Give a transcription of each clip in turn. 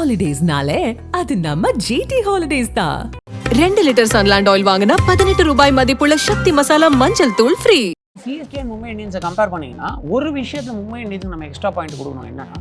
ஹாலிடேஸ்னாலே அது நம்ம ஜிடி ஹாலிடேஸ் தான் ரெண்டு லிட்டர் சன்லாண்ட் ஆயில் வாங்கினா பதினெட்டு ரூபாய் மதிப்புள்ள சக்தி மசாலா மஞ்சள் தூள் ஃப்ரீ சிஎஸ்கே மும்பை இந்தியன்ஸை கம்பேர் பண்ணீங்கன்னா ஒரு விஷயத்தில் மும்பை இந்தியன்ஸுக்கு நம்ம எக்ஸ்ட்ரா பாயிண்ட் கொடுக்கணும். என்னன்னா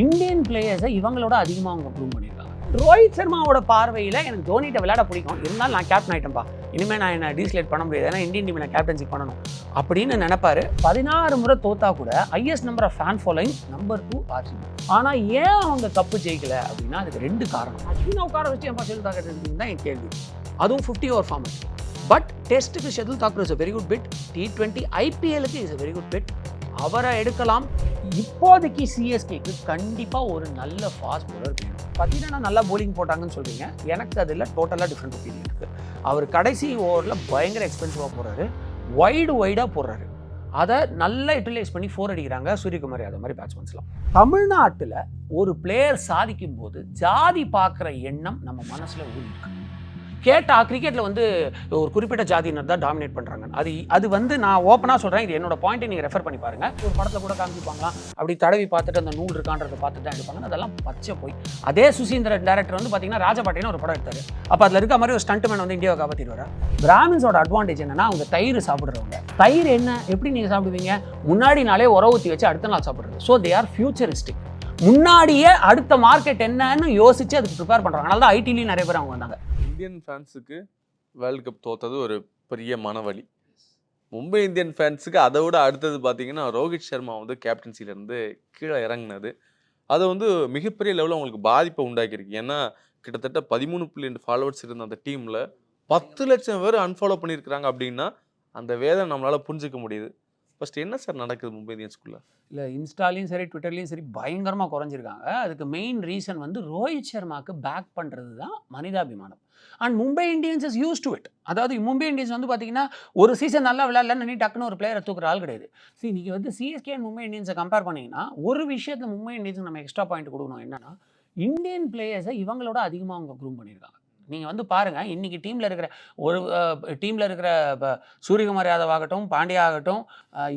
இந்தியன் பிளேயர்ஸை இவங்களோட அதிகமாக அவங்க ப்ரூவ் பண்ணியிருக்காங்க ரோஹித் சர்மாவோட பார்வையில் எனக்கு தோனிட்ட விளையாட பிடிக்கும். இருந்தாலும் நான் கேப்டன் ஆகிட்டேன்ப்பா இனிமேல் நான் என்ன டீஸ்லேட் பண்ண முடியாது. ஏன்னா இந்தியன் டீம் நான் கேப்டன்சி பண்ணணும். அப்படின்னு நினைப்பாரு. பதினாறு முறை தோத்தா கூட is number of fan following number two RCB ஆனால் ஏன் அவங்க கப்பு ஜெயிக்கல அப்படின்னா அதுக்கு ரெண்டு காரணம். அஸ்வினை உட்கார வச்சு என் ஷெடியூல் தாக்கர் தான் என் கேள்வி. அதுவும் ஃபிஃப்டி ஓவர் ஃபார்மட் பட் டெஸ்ட்டுக்கு Shardul Thakur is a very good fit T twenty ஐபிஎலுக்கு is a very good fit அவரை எடுக்கலாம். இப்போதைக்கு சிஎஸ்கேக்கு கண்டிப்பாக ஒரு நல்ல ஃபாஸ்ட் bowler வேணும். பார்த்தீங்கன்னா நல்லா போலிங் போட்டாங்கன்னு சொல்கிறீங்க எனக்கு அதில் டோட்டலாக டிஃப்ரெண்ட் ஒப்பீனியன் இருக்குது அவர் கடைசி ஓவரில் பயங்கர எக்ஸ்பென்சிவாக போடுறாரு வைடு வைடாக போடுறாரு அதை நல்லா யூட்டிலைஸ் பண்ணி ஃபோர் அடிக்கிறாங்க சூரியகுமார் அதை மாதிரி பேட்ஸ்மேன்ஸ்லாம் தமிழ்நாட்டில் ஒரு பிளேயர் சாதிக்கும் போது ஜாதி பார்க்குற எண்ணம் நம்ம மனசில் இருக்கு கேட்டால் கிரிக்கெட்டில் வந்து ஒரு குறிப்பிட்ட ஜாதியினர் தான் டாமினேட் பண்ணுறாங்க அது அது வந்து நான் ஓப்பனாக சொல்கிறேன் இது என்னோட பாயிண்ட்டை நீங்கள் ரெஃபர் பண்ணி பாருங்க. ஒரு படத்தில் கூட காமிப்பாங்களாம் அப்படி தடவி பார்த்துட்டு அந்த நூல் இருக்கான்றதை பார்த்து தான் எடுப்பாங்க. அதெல்லாம் பச்சை போய். அதே சுசீந்திரன் டேரக்டர் வந்து பார்த்தீங்கன்னா ராஜபாட்டின்னு ஒரு படம் எடுத்தார். அப்போ அதில் இருக்க மாதிரி ஒரு ஸ்டண்ட் மேன் வந்து இந்தியாவை காப்பாற்றிடுவார் பிராமின்ஸோட அட்வான்டேஜ் என்னன்னா அவங்க தயிர் சாப்பிட்றவங்க. தயிர் என்ன? எப்படி நீங்கள் சாப்பிடுவீங்க? முன்னாடி நாளே உர ஊற்றி வச்சு அடுத்த நாள் சாப்பிட்றது. ஸோ தே ஆர் ஃபியூச்சரிஸ்டிக் முன்னாடியே அடுத்த மார்க்கெட் என்னன்னு யோசிச்சு அதுக்கு ப்ரிப்பேர் பண்ணுறாங்க அதனால தான் ஐடிலையும் நிறைய பேர் அவங்க வந்தாங்க. இந்தியன் ஃபேன்ஸுக்கு வேர்ல்டு கப் தோத்தது ஒரு பெரிய மனவழி மும்பை இந்தியன் ஃபேன்ஸுக்கு அதை விட அடுத்தது பார்த்தீங்கன்னா ரோஹித் சர்மா வந்து கேப்டன்சிலேருந்து கீழே இறங்கினது. அது வந்து மிகப்பெரிய லெவலில் அவங்களுக்கு பாதிப்பை உண்டாக்கியிருக்கு. ஏன்னா கிட்டத்தட்ட பதிமூணு புள்ளி ரெண்டு ஃபாலோவர்ஸ் இருந்த அந்த டீமில் பத்து லட்சம் பேர் அன்ஃபாலோ பண்ணியிருக்கிறாங்க அப்படின்னா அந்த வேதனை நம்மளால் புரிஞ்சுக்க முடியுது. ஃபஸ்ட் என்ன சார் நடக்குது மும்பை இந்தியன்ஸ்குள்ளே இல்லை இன்ஸ்டாலையும் சரி ட்விட்டர்லையும் சரி பயங்கரமாக குறைஞ்சிருக்காங்க. அதுக்கு மெயின் ரீசன் வந்து ரோஹித் சர்மாக்கு பேக் பண்ணுறது தான் மனிதாபிமானம். And Mumbai Indians is use to it அதாவது மும்பை இந்தியன்ஸ் வந்து பார்த்தீங்கன்னா ஒரு சீசன் நல்லா விளையாடலன்னு நீ டக்குன்னு ஒரு பிளேயரை தூக்குற ஆள் கிடையாது. சரி நீங்கள் வந்து சிஎஸ்கே அண்ட் மும்பை இந்தியன்ஸை கம்பேர் பண்ணீங்கன்னா ஒரு விஷயத்தில் மும்பை இந்தியன்ஸுக்கு நம்ம எக்ஸ்ட்ரா பாயிண்ட் கொடுக்கணும் என்னன்னா இந்தியன் பிளேயர்ஸை இவங்களோட அதிகமாக அவங்க க்ரூம் பண்ணியிருக்காங்க. நீங்கள் வந்து பாருங்கள் இன்றைக்கி டீமில் இருக்கிற ஒரு டீமில் இருக்கிற இப்போ சூரியகுமார் யாதவ் ஆகட்டும் பாண்டியா ஆகட்டும்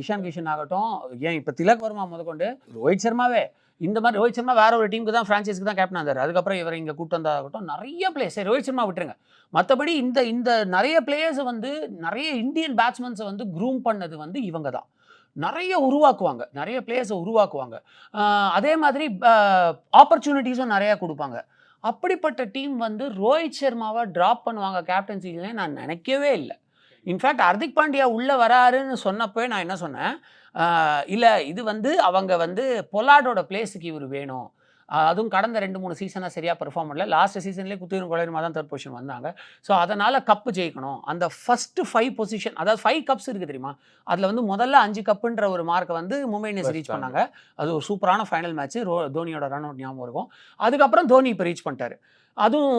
இஷான் கிஷன் ஆகட்டும் ஏன் இப்போ திலக் வர்மா முதற்கொண்டு ரோஹித் சர்மாவே இந்த மாதிரி ரோஹித் சர்மா வேற ஒரு டீமுக்கு தான் ஃப்ரான்ச்சைஸ்க்கு தான் கேப்டன் இருந்தார் அதுக்கப்புறம் இவர் இங்கே கூட்டு வந்தாகட்டும் நிறைய பிளேயர்ஸ் ரோஹித் சர்மா விட்டுருங்க. மற்றபடி இந்த இந்த நிறைய பிளேயர்ஸை வந்து நிறைய இந்தியன் பேட்ஸ்மேன்ஸை வந்து க்ரூம் பண்ணது வந்து இவங்க தான். நிறைய உருவாக்குவாங்க நிறைய பிளேயர்ஸை உருவாக்குவாங்க. அதே மாதிரி ஆப்பர்ச்சுனிட்டிஸும் நிறையா கொடுப்பாங்க. அப்படிப்பட்ட டீம் வந்து ரோஹித் சர்மாவை ட்ராப் பண்ணுவாங்க கேப்டன்சிலே நான் நினைக்கவே இல்லை. இன்ஃபேக்ட் ஹர்திக் பாண்டியா உள்ளே வராருன்னு சொன்னப்போ நான் என்ன சொன்னேன்? இல்லை இது வந்து அவங்க வந்து பொலாடோட பிளேஸுக்கு இவர் வேணும். அதுவும் கடந்த ரெண்டு மூணு சீசனாக சரியாக பெர்ஃபார்ம் பண்ணல. லாஸ்ட் சீசன்லேயே குத்தூரும் குளையருமா தான் தேர்ட் பொசிஷன் வந்தாங்க. ஸோ அதனால் கப்பு ஜெயிக்கணும். அந்த ஃபஸ்ட்டு ஃபைவ் பொசிஷன் அதாவது ஃபைவ் கப்ஸ் இருக்குது தெரியுமா? அதில் வந்து முதல்ல அஞ்சு கப்புன்ற ஒரு மார்க்கை வந்து மும்பை இந்தியன்ஸ் ரீச் பண்ணாங்க. அது ஒரு சூப்பரான ஃபைனல் மேட்ச் ரோ தோனியோட ரன் அவுட் ஞாபகம் இருக்கும். அதுக்கப்புறம் தோனி இப்போ ரீச் பண்ணிட்டாரு. அதுவும்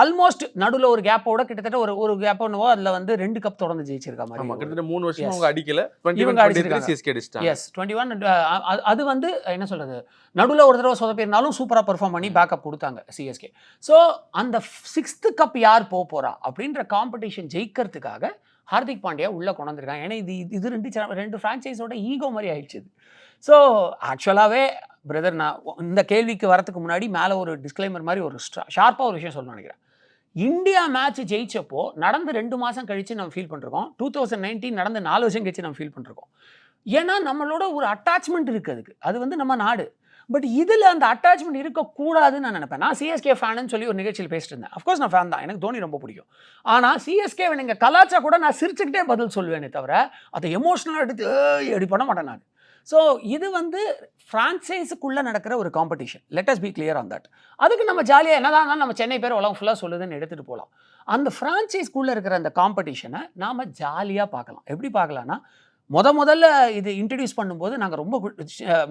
ஆல்மோஸ்ட் நடுவில் ஒரு கேப்போட கிட்டத்தட்ட ஒரு ஒரு கேப் ஒன்றுவோ அதில் வந்து ரெண்டு கப் தொடர்ந்து ஜெயிச்சிருக்க மாதிரி கிட்டத்தட்ட மூணு வருஷம். அவங்க அடிக்கல. இவங்க அடிச்சிருக்காங்க. எஸ் டுவெண்ட்டி ஒன் அது வந்து என்ன சொல்கிறது நடுவில் ஒரு தடவை சொதப்பிருந்தாலும் சூப்பராக பெர்ஃபார்ம் பண்ணி பேக்கப் கொடுத்தாங்க சிஎஸ்கே ஸோ அந்த சிக்ஸ்த்து கப் யார் போக போகிறா அப்படின்ற காம்படிஷன் ஜெயிக்கிறதுக்காக ஹார்திக் பாண்டியா உள்ளே கொண்டு வந்திருக்காங்க ஏன்னா இது இது ரெண்டு ரெண்டு ஃப்ரான்ச்சைஸோட ஈகோ மாதிரி ஆயிடுச்சு ஸோ ஆக்சுவலாகவே பிரதர் நான் இந்த கேள்விக்கு வரதுக்கு முன்னாடி மேலே ஒரு டிஸ்க்ளைமர் மாதிரி ஒரு ஷார்ப்பாக ஒரு விஷயம் சொல்லணும்னு நினைக்கிறேன். இந்தியா மேட்ச் ஜெயிச்சப்போ நடந்து ரெண்டு மாதம் கழித்து நம்ம ஃபீல் பண்ணிருக்கோம். டூ தௌசண்ட் நைன்டீன் நடந்து நாலு வருஷம் கழிச்சு நம்ம ஃபீல் பண்ணிருக்கோம். ஏன்னா நம்மளோட ஒரு அட்டாச்மெண்ட் இருக்குது அதுக்கு. அது வந்து நம்ம நாடு. பட் இதில் அந்த அட்டாச்மெண்ட் இருக்கக்கூடாதுன்னு நான் நினைப்பேன். நான் சிஎஸ்கே ஃபேனுன்னு சொல்லி ஒரு நிகழ்ச்சியில் பேசிட்டு இருந்தேன். அஃப்கோர்ஸ் நான் ஃபேன் தான். எனக்கு தோனி ரொம்ப பிடிக்கும். ஆனால் சிஎஸ்கே நீங்கள் கலாச்சா கூட நான் சிரிச்சுக்கிட்டே பதில் சொல்லுவேனே தவிர அதை எமோஷனலாக எடுத்து "ஏய்" பண்ண மாட்டேன் நான். ஸோ இது வந்து ஃப்ரான்ச்சைஸுக்குள்ளே நடக்கிற ஒரு competition let us be clear on that அதுக்கு நம்ம ஜாலியாக என்னதான் இருந்தாலும் நம்ம சென்னை பேர் உலகம் ஃபுல்லாக சொல்லுதுன்னு எடுத்துகிட்டு போகலாம் அந்த ஃப்ரான்ச்சைஸ்க்குள்ளே இருக்கிற அந்த காம்படிஷனை நாம் ஜாலியாக பார்க்கலாம். எப்படி பார்க்கலாம்னா முத முதல்ல இது இன்ட்ரடியூஸ் பண்ணும்போது நாங்கள் ரொம்ப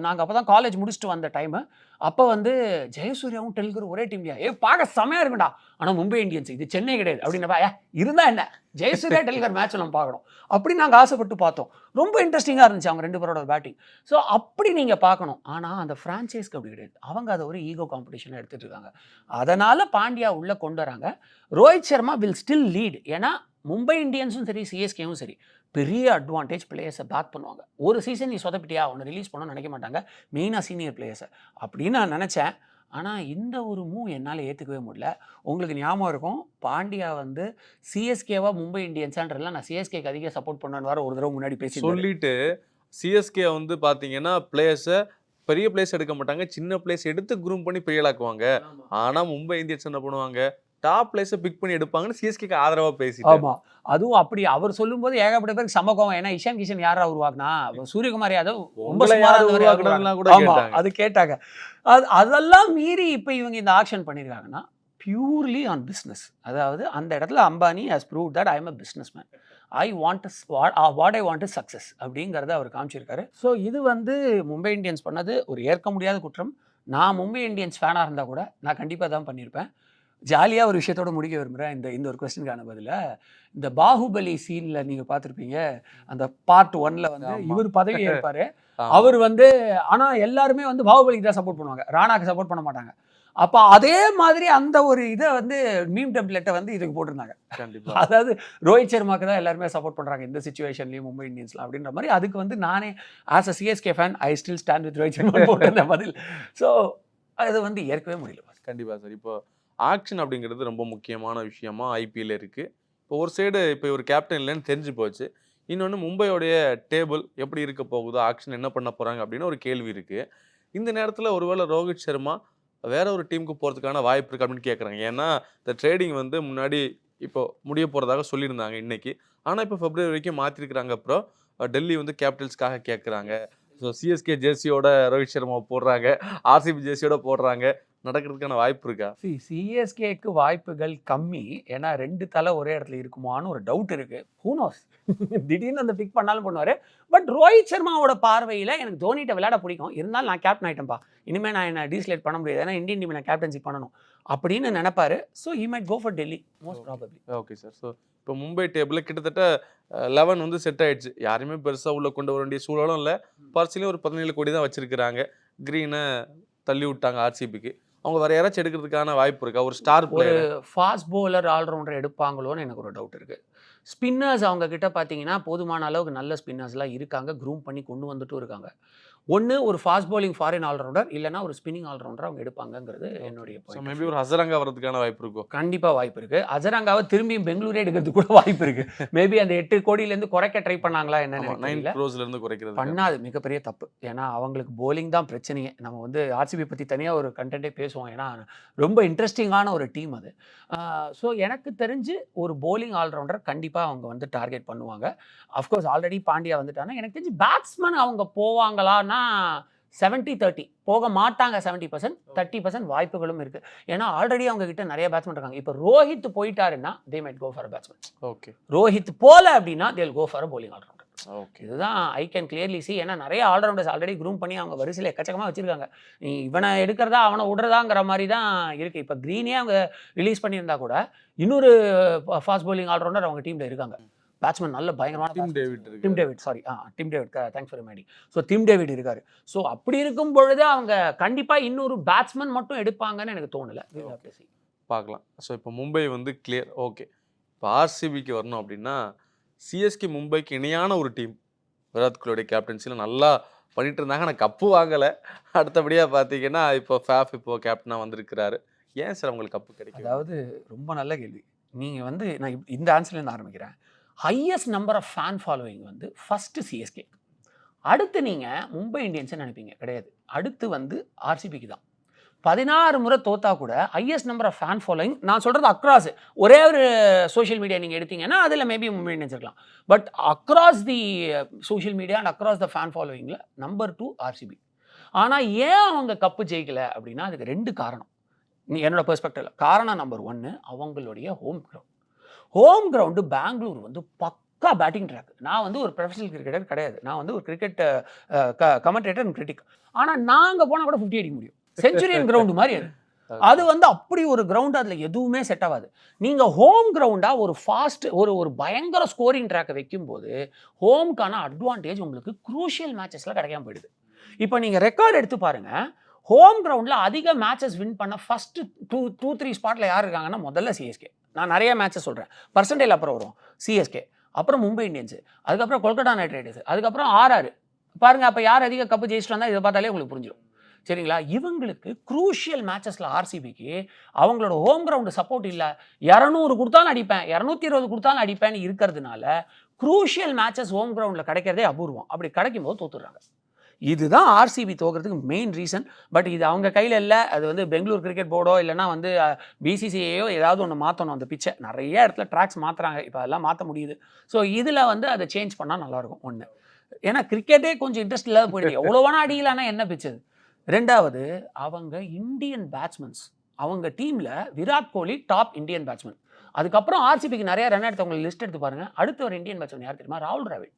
நாங்கள் அப்போ தான் காலேஜ் முடிச்சுட்டு வந்த டைமு அப்போ வந்து ஜெயசூர்யாவும் டெல்கரும் ஒரே டீம்லையா ஏ பார்க்க செமையாக இருக்கும்டா. ஆனால் மும்பை இந்தியன்ஸ் இது சென்னை கிடையாது. அப்படின்னப்பா ஏ இருந்தால் என்ன? ஜெயசூர்யா டெல்கர் மேட்ச் நம்ம பார்க்கணும். அப்படி நாங்கள் ஆசைப்பட்டு பார்த்தோம். ரொம்ப இன்ட்ரெஸ்டிங்காக இருந்துச்சு அவங்க ரெண்டு பேரோட பேட்டிங் ஸோ அப்படி நீங்கள் பார்க்கணும். ஆனால் அந்த ஃப்ரான்ச்சைஸ்க்கு அப்படி கிடையாது. அவங்க அதை ஒரு ஈகோ காம்படிஷனாக எடுத்துகிட்டு இருக்காங்க. அதனால் பாண்டியா உள்ளே கொண்டு வராங்க. Rohit Sharma will still lead ஏன்னா மும்பை இந்தியன்ஸும் சரி சிஎஸ்கேவும் சரி. பெரிய அட்வான்டேஜ் பிளேயர்ஸை பேக் பண்ணுவாங்க. ஒரு சீசன் நீ சொதப்பிட்டியா? ஒன்று ரிலீஸ் பண்ணணும்னு நினைக்க மாட்டாங்க. மெயினாக சீனியர் பிளேயர்ஸை அப்படின்னு நான் நினச்சேன். ஆனால் இந்த ஒரு மூவ் என்னால் ஏற்றுக்கவே முடியல. உங்களுக்கு ஞாபகம் இருக்கும் பாண்டியா வந்து சிஎஸ்கேவா மும்பை இந்தியன்ஸான்றதுலாம் நான் சிஎஸ்கேக்கு அதிக சப்போர்ட் பண்ணுவேன்னு வர ஒரு தடவை முன்னாடி பேசி சொல்லிட்டு சிஎஸ்கே வந்து பாத்தீங்கன்னா பிளேயர்ஸை பெரிய பிளேஸ் எடுக்க மாட்டாங்க. சின்ன பிளேஸ் எடுத்து குரூம் பண்ணி பெரிய ஆக்குவாங்க ஆனா மும்பை இந்தியன்ஸ் என்ன பண்ணுவாங்க? டாப் பிளேஸை பிக் பண்ணி எடுப்பாங்கன்னு சிஎஸ்கேக்கு ஆதரவா பேசிட்டு ஆமா. அதுவும் அப்படி அவர் சொல்லும்போது ஏகப்பட்ட பேருக்கு சமக்கம் ஏன்னா இஷான் கிஷன் யாரா உருவாக்குனா? சூரியகுமார் யாதவ் ரொம்ப கூட அது கேட்டாங்க. அது அதெல்லாம் மீறி இப்போ இவங்க இந்த ஆக்ஷன் பண்ணியிருக்காங்கன்னா பியூர்லி ஆன் பிஸ்னஸ் அதாவது அந்த இடத்துல Ambani has prove that I am a business man I want what I want success அப்படிங்கிறத அவர் காமிச்சிருக்காரு. ஸோ இது வந்து மும்பை இந்தியன்ஸ் பண்ணது ஒரு ஏற்க முடியாத குற்றம். நான் மும்பை இந்தியன்ஸ் ஃபேனாக இருந்தால் கூட நான் கண்டிப்பாக தான் பண்ணியிருப்பேன் ஜாலியாக ஒரு விஷயத்தோட முடிக்க விரும்புகிறேன் இந்த இந்த ஒரு கொஸ்டினுக்கான பதில. இந்த பாகுபலி சீனில் நீங்கள் பார்த்துருப்பீங்க. அந்த பார்ட் ஒன்ல வந்து. இவர் பதவி ஏற்பாரு. அவர் வந்து ஆனா எல்லாருமே வந்து பாகுபலிக்கு தான் சப்போர்ட் பண்ணுவாங்க. ராணாக்கு சப்போர்ட் பண்ண மாட்டாங்க. அப்போ அதே மாதிரி அந்த ஒரு இதை வந்து மீம் டெம்ப்ளெட்டை வந்து இதுக்கு போட்டிருந்தாங்க. கண்டிப்பா. அதாவது ரோஹித் சர்மாக்கு தான் எல்லாருமே சப்போர்ட் பண்றாங்க. இந்த சுச்சுவேஷன்லயும் மும்பை இந்தியன்ஸ்ல அப்படின்ற மாதிரி. அதுக்கு வந்து நானே as a CSK fan I still stand with Rohit Sharma போட்டிருந்த பதில். ஸோ அது வந்து ஏற்கவே முடியல. கண்டிப்பா சார். இப்போ ஆக்ஷன் அப்படிங்கிறது ரொம்ப முக்கியமான விஷயமா ஐபிஎல் இருக்குது இப்போ ஒரு சைடு இப்போ இவர் கேப்டன் இல்லைன்னு தெரிஞ்சு போச்சு. இன்னொன்று மும்பையோடைய டேபிள் எப்படி இருக்க போகுதோ? ஆக்ஷன் என்ன பண்ண போகிறாங்க அப்படின்னு ஒரு கேள்வி இருக்குது இந்த நேரத்தில் ஒருவேளை ரோஹித் சர்மா வேற ஒரு டீமுக்கு போகிறதுக்கான வாய்ப்பு இருக்குது அப்படின்னு கேட்குறாங்க ஏன்னா இந்த ட்ரேடிங் வந்து முன்னாடி இப்போ முடிய போகிறதாக சொல்லியிருந்தாங்க இன்றைக்கி ஆனால் இப்போ பிப்ரவரி வரைக்கும் மாற்றிருக்கிறாங்க அப்புறம் டெல்லி வந்து கேபிட்டல்ஸ்க்காக கேட்குறாங்க ஸோ சிஎஸ்கே ஜெர்சியோட ரோஹித் சர்மா போடுறாங்க. ஆர்சிபி ஜெர்சியோட போடுறாங்க. நடக்கிறதுக்கான வாய்ப்பு இருக்கா? சி சிஎஸ்கேக்கு வாய்ப்புகள் கம்மி. ஏன்னா ரெண்டு தலை ஒரே இடத்துல இருக்குமான்னு ஒரு டவுட் இருக்கு. ஹூனோஸ் திடீர்னு அந்த பிக் பண்ணாலும் பண்ணுவார். பட் ரோஹித் சர்மாவோட பார்வையில் எனக்கு தோனிட்ட விளையாட பிடிக்கும். இருந்தாலும் நான் கேப்டன் ஆயிட்டேன்ப்பா இனிமேல் நான் என்ன டீஸ்லேட் பண்ண முடியாது. ஏன்னா இந்தியன் டீம் நான் கேப்டன்சி பண்ணணும். அப்படின்னு நினைப்பாரு. So he might go for Delhi most probably okay sir so இப்போ மும்பை டேபிளில் கிட்டத்தட்ட லெவன் வந்து செட் ஆயிடுச்சு. யாரையுமே பெருசாக உள்ள கொண்டு வர வேண்டிய சூழலும் இல்லை. பர்ஸ்லையும் ஒரு பதினேழு கோடி தான் வச்சிருக்கிறாங்க. க்ரீனை தள்ளி விட்டாங்க ஆர்சிபிக்கு அவங்க வேற யாராச்சும் எடுக்கிறதுக்கான வாய்ப்பு இருக்கா? ஒரு ஸ்டார் ஒரு ஃபாஸ்ட் bowler ஆல்ரவுண்டர் எடுப்பாங்களோன்னு எனக்கு ஒரு டவுட் இருக்கு. ஸ்பின்னர்ஸ் அவங்க கிட்ட பார்த்தீங்கன்னா போதுமான அளவுக்கு நல்ல ஸ்பின்னர்ஸ்லாம் இருக்காங்க. க்ரூம் பண்ணி கொண்டு வந்துட்டும் இருக்காங்க. ஒன்று ஒரு ஃபாஸ்ட் bowling ஃபாரின் ஆல்ரவுண்டர் இல்லைன்னா ஒரு ஸ்பின்னிங் ஆல்ரவுண்டர் அவங்க எடுப்பாங்கங்கிறது என்னுடைய. மேபி ஒரு ஹசரங்கா வர்றதுக்கான வாய்ப்பு இருக்கும் கண்டிப்பா வாய்ப்பு இருக்கு. அஜரங்காவை திரும்பியும் பெங்களூரே எடுக்கிறதுக்கு கூட வாய்ப்பு இருக்கு. மேபி அந்த எட்டு கோடியிலேருந்து குறைக்க ட்ரை பண்ணாங்களா என்னன்னு நைன் குறைக்கிறது பண்ணாது மிகப்பெரிய தப்பு. ஏன்னா அவங்களுக்கு bowling தான் பிரச்சனையே. நம்ம வந்து ஆர்சிபி பற்றி தனியாக ஒரு கண்டென்ட்டே பேசுவோம். ஏன்னா ரொம்ப இன்ட்ரெஸ்டிங்கான ஒரு டீம் அது. ஸோ எனக்கு தெரிஞ்சு ஒரு bowling ஆல்ரவுண்டர் கண்டிப்பாக அவங்க வந்து டார்கெட் பண்ணுவாங்க. அஃப்கோர்ஸ் ஆல்ரெடி பாண்டியா வந்துட்டாங்க எனக்கு தெரிஞ்சு பேட்ஸ்மேன் அவங்க போவாங்களான்னா செவன்ட்டி தேர்ட்டி போக மாட்டாங்க செவன்ட்டி பர்சன்ட் தேர்ட்டி பர்சன்ட் வாய்ப்புகளும் இருக்கு. ஏன்னா ஆல்ரெடி அவங்க கிட்ட நிறைய பேட்ஸ்மேன் இருக்காங்க. இப்போ Rohit போயிட்டாருன்னா they might go for batsman okay. Rohit போல அப்படின்னா they'll go for bowling allrounder okay. இதுதான் ஐ கேன் கிளியர்லி see. ஏன்னா நிறைய ஆல்ரவுண்டர்ஸ் ஆல்ரெடி க்ரூம் பண்ணி அவங்க வரிசையில் எக்கச்சக்கமாக வச்சிருக்காங்க. நீ இவனை எடுக்கிறதா அவனை விடுறதாங்கிற மாதிரி தான் இருக்கு. இப்போ க்ரீனே அவங்க ரிலீஸ் பண்ணியிருந்தா கூட இன்னொரு ஃபாஸ்ட் bowling ஆல்ரவுண்டர் அவங்க டீமில் இருக்காங்க. பேட்ஸ்மேன் நல்ல பயங்கரமான Tim. David Tim David sorry ah Tim David thanks for mighty so Tim David இருக்காரு. ஸோ அப்படி இருக்கும் பொழுது அவங்க கண்டிப்பாக இன்னொரு பேட்ஸ்மேன் மட்டும் எடுப்பாங்கன்னு எனக்கு தோணலை. பார்க்கலாம். ஸோ இப்போ மும்பை வந்து கிளியர் ஓகே இப்போ ஆர்சிபிக்கு வரணும் அப்படின்னா சிஎஸ்கே மும்பைக்கு இணையான ஒரு டீம் விராட் கோலியோடைய கேப்டன்சியில் நல்லா பண்ணிட்டு இருந்தாங்க. ஆனால் கப்பு வாங்கலை. அடுத்தபடியாக பார்த்தீங்கன்னா இப்போ ஃபேஃப் இப்போ கேப்டனாக வந்திருக்கிறாரு. ஏன் சார் அவங்களுக்கு கப்பு கிடைக்கும் அதாவது ரொம்ப நல்ல கேள்வி. நீங்கள் வந்து நான் இந்த ஆன்சர்லேருந்து ஆரம்பிக்கிறேன். Highest number of fan following வந்து ஃபஸ்ட்டு சிஎஸ்கே அடுத்து நீங்கள் மும்பை இந்தியன்ஸை நினைப்பீங்க. கிடையாது. அடுத்து வந்து ஆர்சிபிக்கு தான். பதினாறு முறை தோத்தா கூட highest number of fan following நான் சொல்கிறது அக்ராஸ் ஒரே ஒரு சோஷியல் மீடியா நீங்கள் எடுத்தீங்கன்னா அதில் மேபி மும்பை இந்தியன்ஸ் இருக்கலாம். But across the social media and across the fan ஃபாலோவிங்கில் number two RCB ஆனால் ஏன் அவங்க கப்பு ஜெயிக்கலை அப்படின்னா அதுக்கு ரெண்டு காரணம். நீ என்னோட பெர்ஸ்பெக்டிவ்ல காரணம் நம்பர் ஒன்று அவங்களுடைய home ground home ground Bangalore வந்து பக்கா பேட்டிங் ட்ராக் நான் வந்து ஒரு ப்ரொஃபஷனல் கிரிக்கெட்டர் கிடையாது. நான் வந்து ஒரு கிரிக்கெட் கமெண்டேட்டர் அண்ட் கிரிட்டிக் ஆனால் நாங்கள் போனால் கூட ஃபிஃப்டி அடிக்க முடியும். செஞ்சுரியன் கிரவுண்டு மாதிரி அது. அது வந்து அப்படி ஒரு கிரவுண்ட் அதில் எதுவுமே செட் ஆகாது. நீங்கள் ஹோம் கிரவுண்டாக ஒரு ஃபாஸ்ட் ஒரு ஒரு பயங்கர ஸ்கோரிங் ட்ராக்கை வைக்கும்போது ஹோம்க்கான அட்வான்டேஜ் உங்களுக்கு குரூஷியல் மேட்சஸில் கிடைக்காம போயிடுது. இப்போ நீங்கள் ரெக்கார்ட் எடுத்து பாருங்கள் ஹோம் கிரவுண்டில் அதிக மேட்சஸ் வின் பண்ண ஃபர்ஸ்ட் டூ டூ த்ரீ ஸ்பாட்டில் யார் இருக்காங்கன்னா முதல்ல சிஎஸ்கே நான் நிறைய மேட்சஸ் சொல்கிறேன் பர்சன்டேஜ் அப்புறம் வரும். சிஎஸ்கே அப்புறம் மும்பை இந்தியன்ஸு அதுக்கப்புறம் கொல்கட்டா நைட் ரைடர்ஸ் அதுக்கப்புறம் ஆர்ஆர் பாருங்க அப்போ யார் அதிக கப்பு ஜெயிச்சுட்டு வந்தால் இதை பார்த்தாலே உங்களுக்கு புரிஞ்சிடும் சரிங்களா? இவங்களுக்கு குரூஷியல் மேட்சஸில் ஆர்சிபிக்கு அவங்களோட ஹோம் கிரவுண்டு சப்போர்ட் இல்லை. இரநூறு கொடுத்தாலும் அடிப்பேன் இரநூத்தி இருபது கொடுத்தாலும் அடிப்பேன்னு இருக்கிறதுனால குரூஷியல் மேட்சஸ் ஹோம் கிரவுண்டில் கிடைக்கிறதே அபூர்வம். அப்படி கிடைக்கும்போது தோத்துடுறாங்க. இதுதான் ஆர்சிபி தோக்கிறதுக்கு மெயின் ரீசன் பட் இது அவங்க கையில் இல்லை. அது வந்து பெங்களூர் கிரிக்கெட் போர்டோ இல்லைனா வந்து பிசிசிஐயோ ஏதாவது ஒன்று மாற்றணும் அந்த பிச்சை நிறைய இடத்துல ட்ராக்ஸ் மாற்றுறாங்க இப்போ அதெல்லாம் மாற்ற முடியுது. ஸோ இதில் வந்து அதை சேஞ்ச் பண்ணால் நல்லாயிருக்கும் ஒன்று ஏன்னா கிரிக்கெட்டே கொஞ்சம் இன்ட்ரெஸ்ட் இல்லாத போயிடுது. எவ்வளோவான அடியிலானா என்ன பிச்சு ரெண்டாவது அவங்க இந்தியன் பேட்ஸ்மேன்ஸ் அவங்க டீமில் Virat Kohli top Indian batsman அதுக்கப்புறம் ஆர்சிபிக்கு நிறைய ரன் எடுத்தவங்க லிஸ்ட் எடுத்து பாருங்க. அடுத்த ஒரு இந்தியன் பேட்ஸ்மேன் யார் தெரியுமா? ராகுல் டிராவிட்.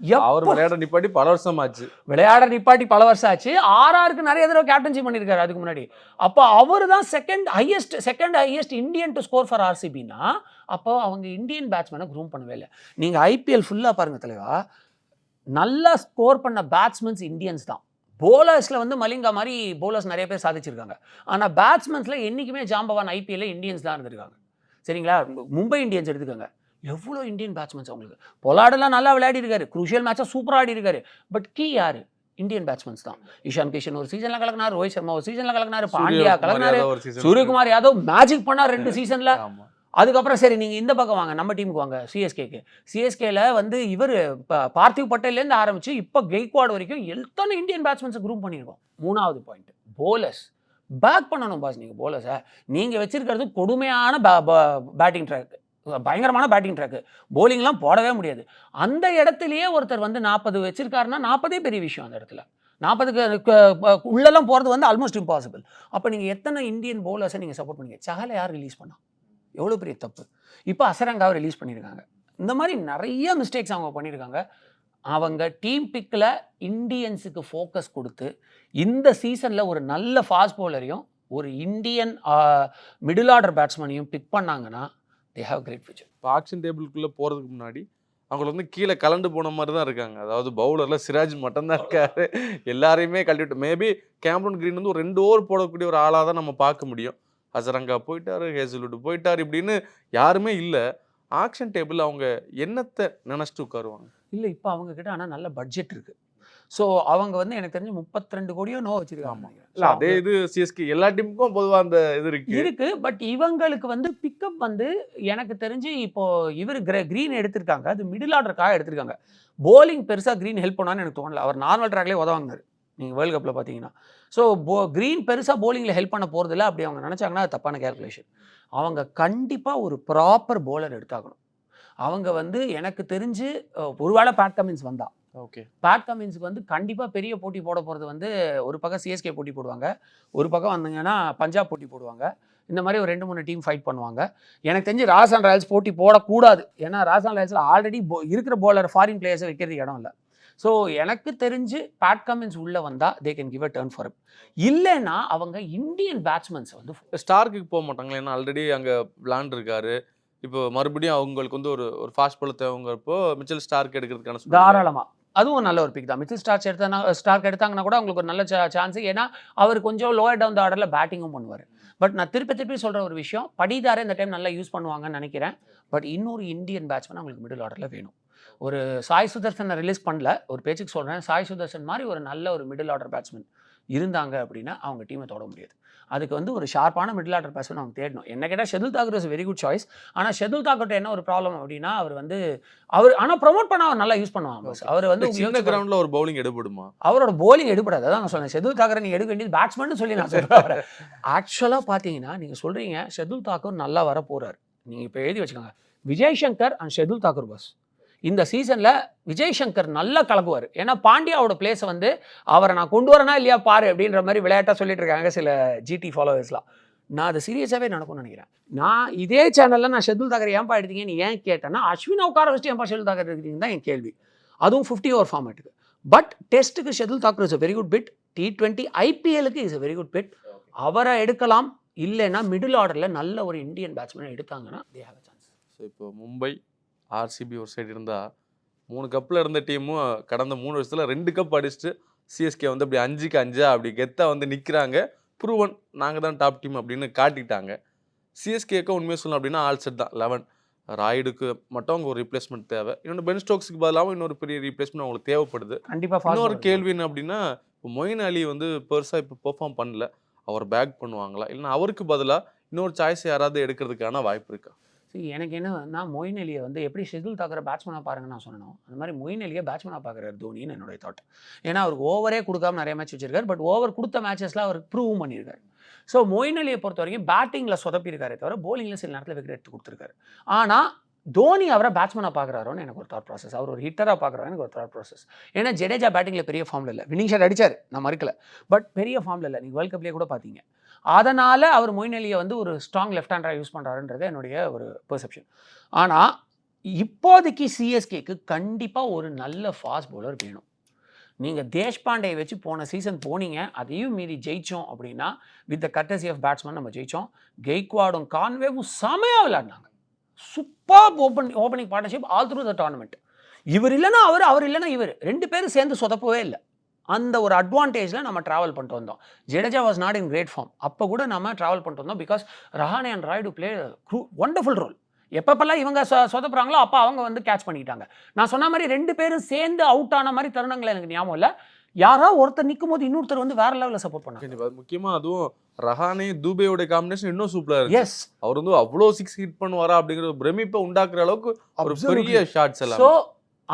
அவர் விளையாட நிப்பாட்டி பல வருஷம் ஆச்சு விளையாட நிப்பாட்டி பல வருஷம் ஆச்சு ஆர்ஆருக்கு நிறைய தடவை கேப்டன்சி பண்ணியிருக்காரு அதுக்கு முன்னாடி. அப்போ அவர் தான் second highest second highest Indian to score for ஆர்சிபினா அப்போ அவங்க இந்தியன் பேட்ஸ்மேனை க்ரூம் பண்ணவே இல்லை. நீங்கள் ஐபிஎல் ஃபுல்லாக பாருங்க தலைவா. நல்லா ஸ்கோர் பண்ண பேட்ஸ்மேன்ஸ் இந்தியன்ஸ் தான். போலர்ஸில் வந்து மலிங்கா மாதிரி போலர்ஸ் நிறைய பேர் சாதிச்சிருக்காங்க. ஆனால் பேட்ஸ்மேன்ஸில் என்றைக்குமே ஜாம்பவான் ஐபிஎல்ல இந்தியன்ஸ் தான் இருந்திருக்காங்க. சரிங்களா? மும்பை இந்தியன்ஸ் எடுத்துக்கோங்க. எவ்வளோ இந்தியன் பேட்ஸ்மேன்ஸ் அவங்களுக்கு பொலாடெல்லாம் நல்லா விளையாடி இருக்காரு. குரூஷியல் மேட்சாக சூப்பராக ஆடி இருக்காரு பட் கீ யாரு? இந்தியன் பேட்ஸ்மேன்ஸ் தான். இஷான் கிஷன் ஒரு சீசன்ல கலக்கினார் ரோஹித் சர்மா ஒரு சீசன்ல கலக்கினாரு பாண்டியா கலக்கினாரு சூரியகுமார் யாதவ் மேஜிக் பண்ணார் ரெண்டு சீசன்ல அதுக்கப்புறம் சரி நீங்க இந்த பக்கம் வாங்க நம்ம டீமுக்கு வாங்க சிஎஸ்கேக்கு சிஎஸ்கேல வந்து இவர் பார்த்திவ் பட்டேல்லேருந்து ஆரம்பிச்சு இப்போ கெய்க்வாட் வரைக்கும் எத்தனை இந்தியன் பேட்ஸ்மேன்ஸை குரூப் பண்ணியிருக்கோம்? மூணாவது பாயிண்ட் போலர்ஸ் பேக் பண்ணணும் பாஸ் நீங்கள் போலர்ஸை நீங்கள் வச்சிருக்கிறது கொடுமையான பேட்டிங் ட்ராக் பயங்கரமான பேட்டிங் ட்ராக்கு போலிங்லாம் போடவே முடியாது. அந்த இடத்துலையே ஒருத்தர் வந்து நாற்பது வச்சிருக்காருன்னா நாற்பதே பெரிய விஷயம் அந்த இடத்துல. நாற்பதுக்கு உள்ளெல்லாம் போகிறது வந்து ஆல்மோஸ்ட் இம்பாசிபிள் அப்போ நீங்கள் எத்தனை இந்தியன் பவுலர்ஸை நீங்கள் சப்போர்ட் பண்ணீங்க? சஹலை யார் ரிலீஸ் பண்ணா? எவ்வளோ பெரிய தப்பு. இப்போ அசரங்காவை ரிலீஸ் பண்ணியிருக்காங்க இந்த மாதிரி நிறைய மிஸ்டேக்ஸ் அவங்க பண்ணியிருக்காங்க அவங்க டீம் பிக்கில் இந்தியன்ஸுக்கு ஃபோக்கஸ் கொடுத்து இந்த சீசனில் ஒரு நல்ல ஃபாஸ்ட் பவுலரையும் ஒரு இந்தியன் மிடில் ஆர்டர் பேட்ஸ்மேனையும் பிக் பண்ணாங்கன்னா தே ஹாவ் கிரேட் ஃபியூச்சர் இப்போ ஆக்ஷன் டேபிளுக்குள்ள போறதுக்கு முன்னாடி அவங்கள வந்து கீழே கலண்டு போன மாதிரி தான் இருக்காங்க. அதாவது பவுலர்ல சிராஜ் மட்டும்தான் இருக்காரு. எல்லாரையுமே கழட்டிவிட்டு மேபி கேம்ரன் கிரீன் வந்து ஒரு ரெண்டு ஓவர் போடக்கூடிய ஒரு ஆளாக தான் நம்ம பார்க்க முடியும். ஹசரங்கா போயிட்டாரு ஹேசல்வுட் போயிட்டாரு இப்படின்னு யாருமே இல்லை. ஆக்ஷன் டேபிள் அவங்க என்னத்தை நினைச்சிட்டு உட்காருவாங்க? இல்லை இப்போ அவங்க கிட்ட ஆனால் நல்ல பட்ஜெட் இருக்கு. ஸோ அவங்க வந்து எனக்கு தெரிஞ்சு 32 கோடியோ நோ வச்சிருக்காங்க இல்ல அதே இது சிஎஸ்கே எல்லா டீமுக்கும் பொதுவா அந்த இது இருக்கு. இருக்கு. பட் இவங்களுக்கு வந்து பிக்கப் வந்து எனக்கு தெரிஞ்சு இப்போ இவர் கிரீன் எடுத்திருக்காங்க. அது மிடில் ஆர்டருக்காக எடுத்திருக்காங்க. போலிங் பெருசா கிரீன் ஹெல்ப் பண்ணான்னு எனக்கு தோணல. அவர் நார்மல் ட்ராக்லேயே உதவாங்க நீங்க வேர்ல்ட் கப்ல பார்த்தீங்கன்னா ஸோ போ கிரீன் பெருசா போலிங்ல ஹெல்ப் பண்ண போறதில்ல அப்படி அவங்க நினைச்சாங்கன்னா அது தப்பான கேல்குலேஷன் அவங்க கண்டிப்பா ஒரு ப்ராப்பர் போலர் எடுத்தாகணும். அவங்க வந்து எனக்கு தெரிஞ்சு ஒருவேளை பேட் கமின்ஸ் வந்தா ஓகே. பேட் கமின்ஸுக்கு வந்து கண்டிப்பாக பெரிய போட்டி போட போகிறது வந்து ஒரு பக்கம் சிஎஸ்கே போட்டி போடுவாங்க. ஒரு பக்கம் வந்தீங்கன்னா பஞ்சாப் போட்டி போடுவாங்க. இந்த மாதிரி ஒரு ரெண்டு மூணு டீம் ஃபைட் பண்ணுவாங்க. எனக்கு தெரிஞ்சு ராஜஸ்தான் ராயல்ஸ் போட்டி போடக்கூடாது. ஏன்னா ராஜஸ்தான் ராயல்ஸில் ஆல்ரெடி இருக்கிற போலர் ஃபாரின் பிளேயர்ஸை வைக்கிறதுக்கு இடம் இல்லை. ஸோ எனக்கு தெரிஞ்சு பேட் கமின்ஸ் உள்ளே வந்தால் they can give a turn for இல்லைன்னா அவங்க இந்தியன் பேட்ஸ்மேன்ஸ் வந்து ஸ்டார்க்கு போக மாட்டாங்களா. ஏன்னா ஆல்ரெடி அங்க விளாண்டுருக்காரு இப்போ மறுபடியும் அவங்களுக்கு வந்து ஒரு ஒரு ஃபாஸ்ட் பால் தேவைங்கிறப்போ மிச்சல் ஸ்டார்க் எடுக்கிறதுக்கான. தாராளமாக அதுவும் நல்ல ஒரு பிக் தான். மிச்சில் ஸ்டார்ச் எடுத்தா ஸ்டார்க் எடுத்தாங்கன்னா கூட அவங்களுக்கு ஒரு நல்ல சான்ஸ் ஏன்னா அவர் கொஞ்சம் லோயர் டவுன் த ஆர்டரில் பேட்டிங்கும் பண்ணுவார். பட் நான் திருப்பி திருப்பி சொல்கிற ஒரு விஷயம் படிதாரே இந்த டைம் நல்லா யூஸ் பண்ணுவாங்கன்னு நினைக்கிறேன். பட் இன்னொரு இந்தியன் பேட்ஸ்மேன் அவங்களுக்கு மிடில் ஆர்டரில் வேணும். ஒரு சாய் சுதர்சனை ரிலீஸ் பண்ணல. ஒரு பேச்சுக்கு சொல்கிறேன் சாய் சுதர்சன் மாதிரி ஒரு நல்ல ஒரு மிடில் ஆர்டர் பேட்ஸ்மேன் இருந்தாங்க அப்படின்னா அவங்க டீமை தொட முடியாது. அதுக்கு வந்து ஒரு ஷார்ப்பான மிடில் ஆர்டர் பேட்ஸ்மேன் அவங்க தேடணும். என்ன கேட்டால் Shardul Thakur is very good choice ஆனால் ஷெதுல் தாக்கூர்ட்ட என்ன ஒரு ப்ராப்ளம் அப்படின்னா அவர் வந்து அவர் ஆனால் ப்ரொமோட் பண்ண அவர் நல்லா யூஸ் பண்ணுவாங்க. அவர் வந்து சின்ன. கிரவுண்ட்ல ஒரு பவுலிங் எடுபடுமா? அவரோட போலிங் எடுப்படாது அதான் நான் சொன்னேன். ஷெதுல் தாக்கரை நீ எடுக்க வேண்டியது பேட்ஸ்மேன் சொல்லி நான் சொல்கிறேன் ஆக்சுவலாக பார்த்தீங்கன்னா நீங்கள் சொல்கிறீங்க ஷெதுல் தாக்கூர் நல்லா வர போறார் நீங்கள் இப்போ எழுதி வச்சுக்கோங்க. விஜய் சங்கர் அண்ட் ஷெதுல் தாக்கூர் பஸ் இந்த சீசனில் விஜய் சங்கர் நல்லா கலக்குவார் ஏன்னா பாண்டியாவோட பிளேஸை வந்து அவரை நான் கொண்டு வரனா இல்லையா பாரு அப்படின்ற மாதிரி விளையாட்டாக சொல்லிட்டு இருக்காங்க சில ஜிடி ஃபாலோவர்ஸ்லாம் நான் அது சீரியஸாகவே நடக்கும்னு நினைக்கிறேன். நான் இதே சேனலில் நான் ஷெதுல் தாக்கர் ஏன்பா எடுத்தீங்கன்னு ஏன் கேட்டேன்னா அஸ்வின் உட்கார வச்சுட்டு ஏன்பா ஷெதுல் தாக்கர் எடுத்தீங்கன்னு தான் என் கேள்வி. அதுவும் ஃபிஃப்டி ஓவர் ஃபார்மேட்டுக்கு பட் டெஸ்ட்டுக்கு Shardul Thakur is a very good fit T twenty ஐபிஎலுக்கு is a very good fit அவரை எடுக்கலாம். இல்லைன்னா மிடில் ஆர்டரில் நல்ல ஒரு இந்தியன் பேட்ஸ்மேன் எடுத்தாங்கன்னா தே ஹேவ் சான்ஸ் ஸோ இப்போ மும்பை ஆர்சிபி ஒரு சைடு இருந்தால் மூணு கப்பில் இருந்த டீமும் கடந்த மூணு வருஷத்துல ரெண்டு கப் அடிச்சுட்டு சிஎஸ்கே வந்து அப்படி அஞ்சுக்கு அஞ்சா அப்படி கெத்தா வந்து நிற்கிறாங்க ப்ரூவன் நாங்கள் தான் டாப் டீம் அப்படின்னு காட்டிட்டாங்க. சிஎஸ்கேக்கு உண்மையாக சொல்லணும் அப்படின்னா ஆல் செட் தான். லெவன் ராய்டுக்கு மட்டும் அவங்க ஒரு ரீப்ளேஸ்மெண்ட் தேவை. இன்னொன்று பென் ஸ்டோக்ஸுக்கு பதிலாகவும் இன்னொரு பெரிய ரீப்ளேஸ்மெண்ட் அவங்களுக்கு தேவைப்படுது. கண்டிப்பா இன்னொரு கேள்வி என்ன அப்படின்னா இப்போ மொயின் அலி வந்து பெருசாக இப்போ பெர்ஃபார்ம் பண்ணல. அவர் பேக் பண்ணுவாங்களா? இல்லைன்னா அவருக்கு பதிலாக இன்னொரு சாய்ஸ் யாராவது எடுக்கிறதுக்கான வாய்ப்பு இருக்கா? ஸோ எனக்கு என்னன்னா மொயின் அலியை வந்து எப்படி ஷெட்யூல் தாக்குற பேட்ஸ்மனாக பாருங்க நான் சொன்னோம் அந்த மாதிரி மொயின் அலியை பேட்ஸ்மனாக பார்க்குறாரு தோனின்னு என்னுடைய தாட் ஏன்னா அவருக்கு ஓவரே கொடுக்காம நிறைய மேட்ச் வச்சிருக்காரு. பட் ஓவர் கொடுத்த மேட்சஸ்ல அவர் ப்ரூவ் பண்ணியிருக்காரு ஸோ மொயின் அலியை பொறுத்த வரைக்கும் பேட்டிங்கில் சொதப்பியிருக்காரே தவிர போலிங்கில் சில நேரத்தில் விக்கெட் எடுத்து கொடுத்துருக்காரு. ஆனால் தோனி அவரை பேட்ஸ்மனாக பார்க்குறாரோன்னு எனக்கு ஒரு தாட் ப்ராசஸ் அவர் ஒரு ஹிட்டராக பார்க்குறாரு எனக்கு ஒரு தாட் ப்ராசஸ் ஏன்னா ஜடேஜா பேட்டிங்கில் பெரிய ஃபார்மில் இல்லை. வினிங் ஷாட் அடிச்சார். நான் மறுக்கல. பட் பெரிய ஃபார்மில் இல்லை. நீங்கள் வேர்ல்ட் கப்லேயே கூட பார்த்தீங்க அதனால் அவர் மொயின் அலியை வந்து ஒரு ஸ்ட்ராங் லெஃப்ட் ஹேண்டராக யூஸ் பண்ணுறாருன்றது என்னுடைய ஒரு பெர்செப்ஷன் ஆனால் இப்போதைக்கு சிஎஸ்கேக்கு கண்டிப்பாக ஒரு நல்ல ஃபாஸ்ட் பவுலர் வேணும். நீங்கள் தேஷ்பாண்டே வச்சு போன சீசன் போனீங்க அதையும் மீறி ஜெயித்தோம் அப்படின்னா வித் த கட்டசி ஆஃப் பேட்ஸ்மேன் நம்ம ஜெயித்தோம் கெய்க்வாடும் கான்வேவும் செமையாக விளையாடினாங்க. Super open opening partnership all through the tournament இவர் இல்லைன்னா அவர் அவர் இல்லைன்னா இவர். ரெண்டு பேரும் சேர்ந்து சொதப்பவே இல்லை. அந்த ஒரு அட்வான்டேஜில் நம்ம ட்ராவல் பண்ணிட்டு வந்தோம். Jadeja was not in great form அப்போ கூட நம்ம ட்ராவல் பண்ணிட்டு வந்தோம் because Rahane and Rayudu play crew wonderful role எப்பப்பெல்லாம் இவங்க சொ சொதப்புறாங்களோ அப்போ அவங்க வந்து கேட்ச் பண்ணிக்கிட்டாங்க. நான் சொன்ன மாதிரி ரெண்டு பேரும் சேர்ந்து அவுட் ஆன மாதிரி தருணங்கள் எனக்கு ஞாபகம் இல்லை. யாரோ ஒருத்தர் நிற்கும் போது இன்னொருத்தர் வந்து வேற லெவலில் சப்போர்ட் பண்ணாங்க. முக்கியமாக அதுவும் ரஹானே தூபேயோட காம்பினேஷன் இன்னும் சூப்பராக இருக்கு. எஸ் அவர் வந்து அவ்வளோ சிக்ஸ் ஹிட் பண்ணுவாரா அப்படிங்கிற பிரமிப்பை உண்டாக்குற அளவுக்கு ஒரு பெரிய ஷாட்ஸ் எல்லாம்.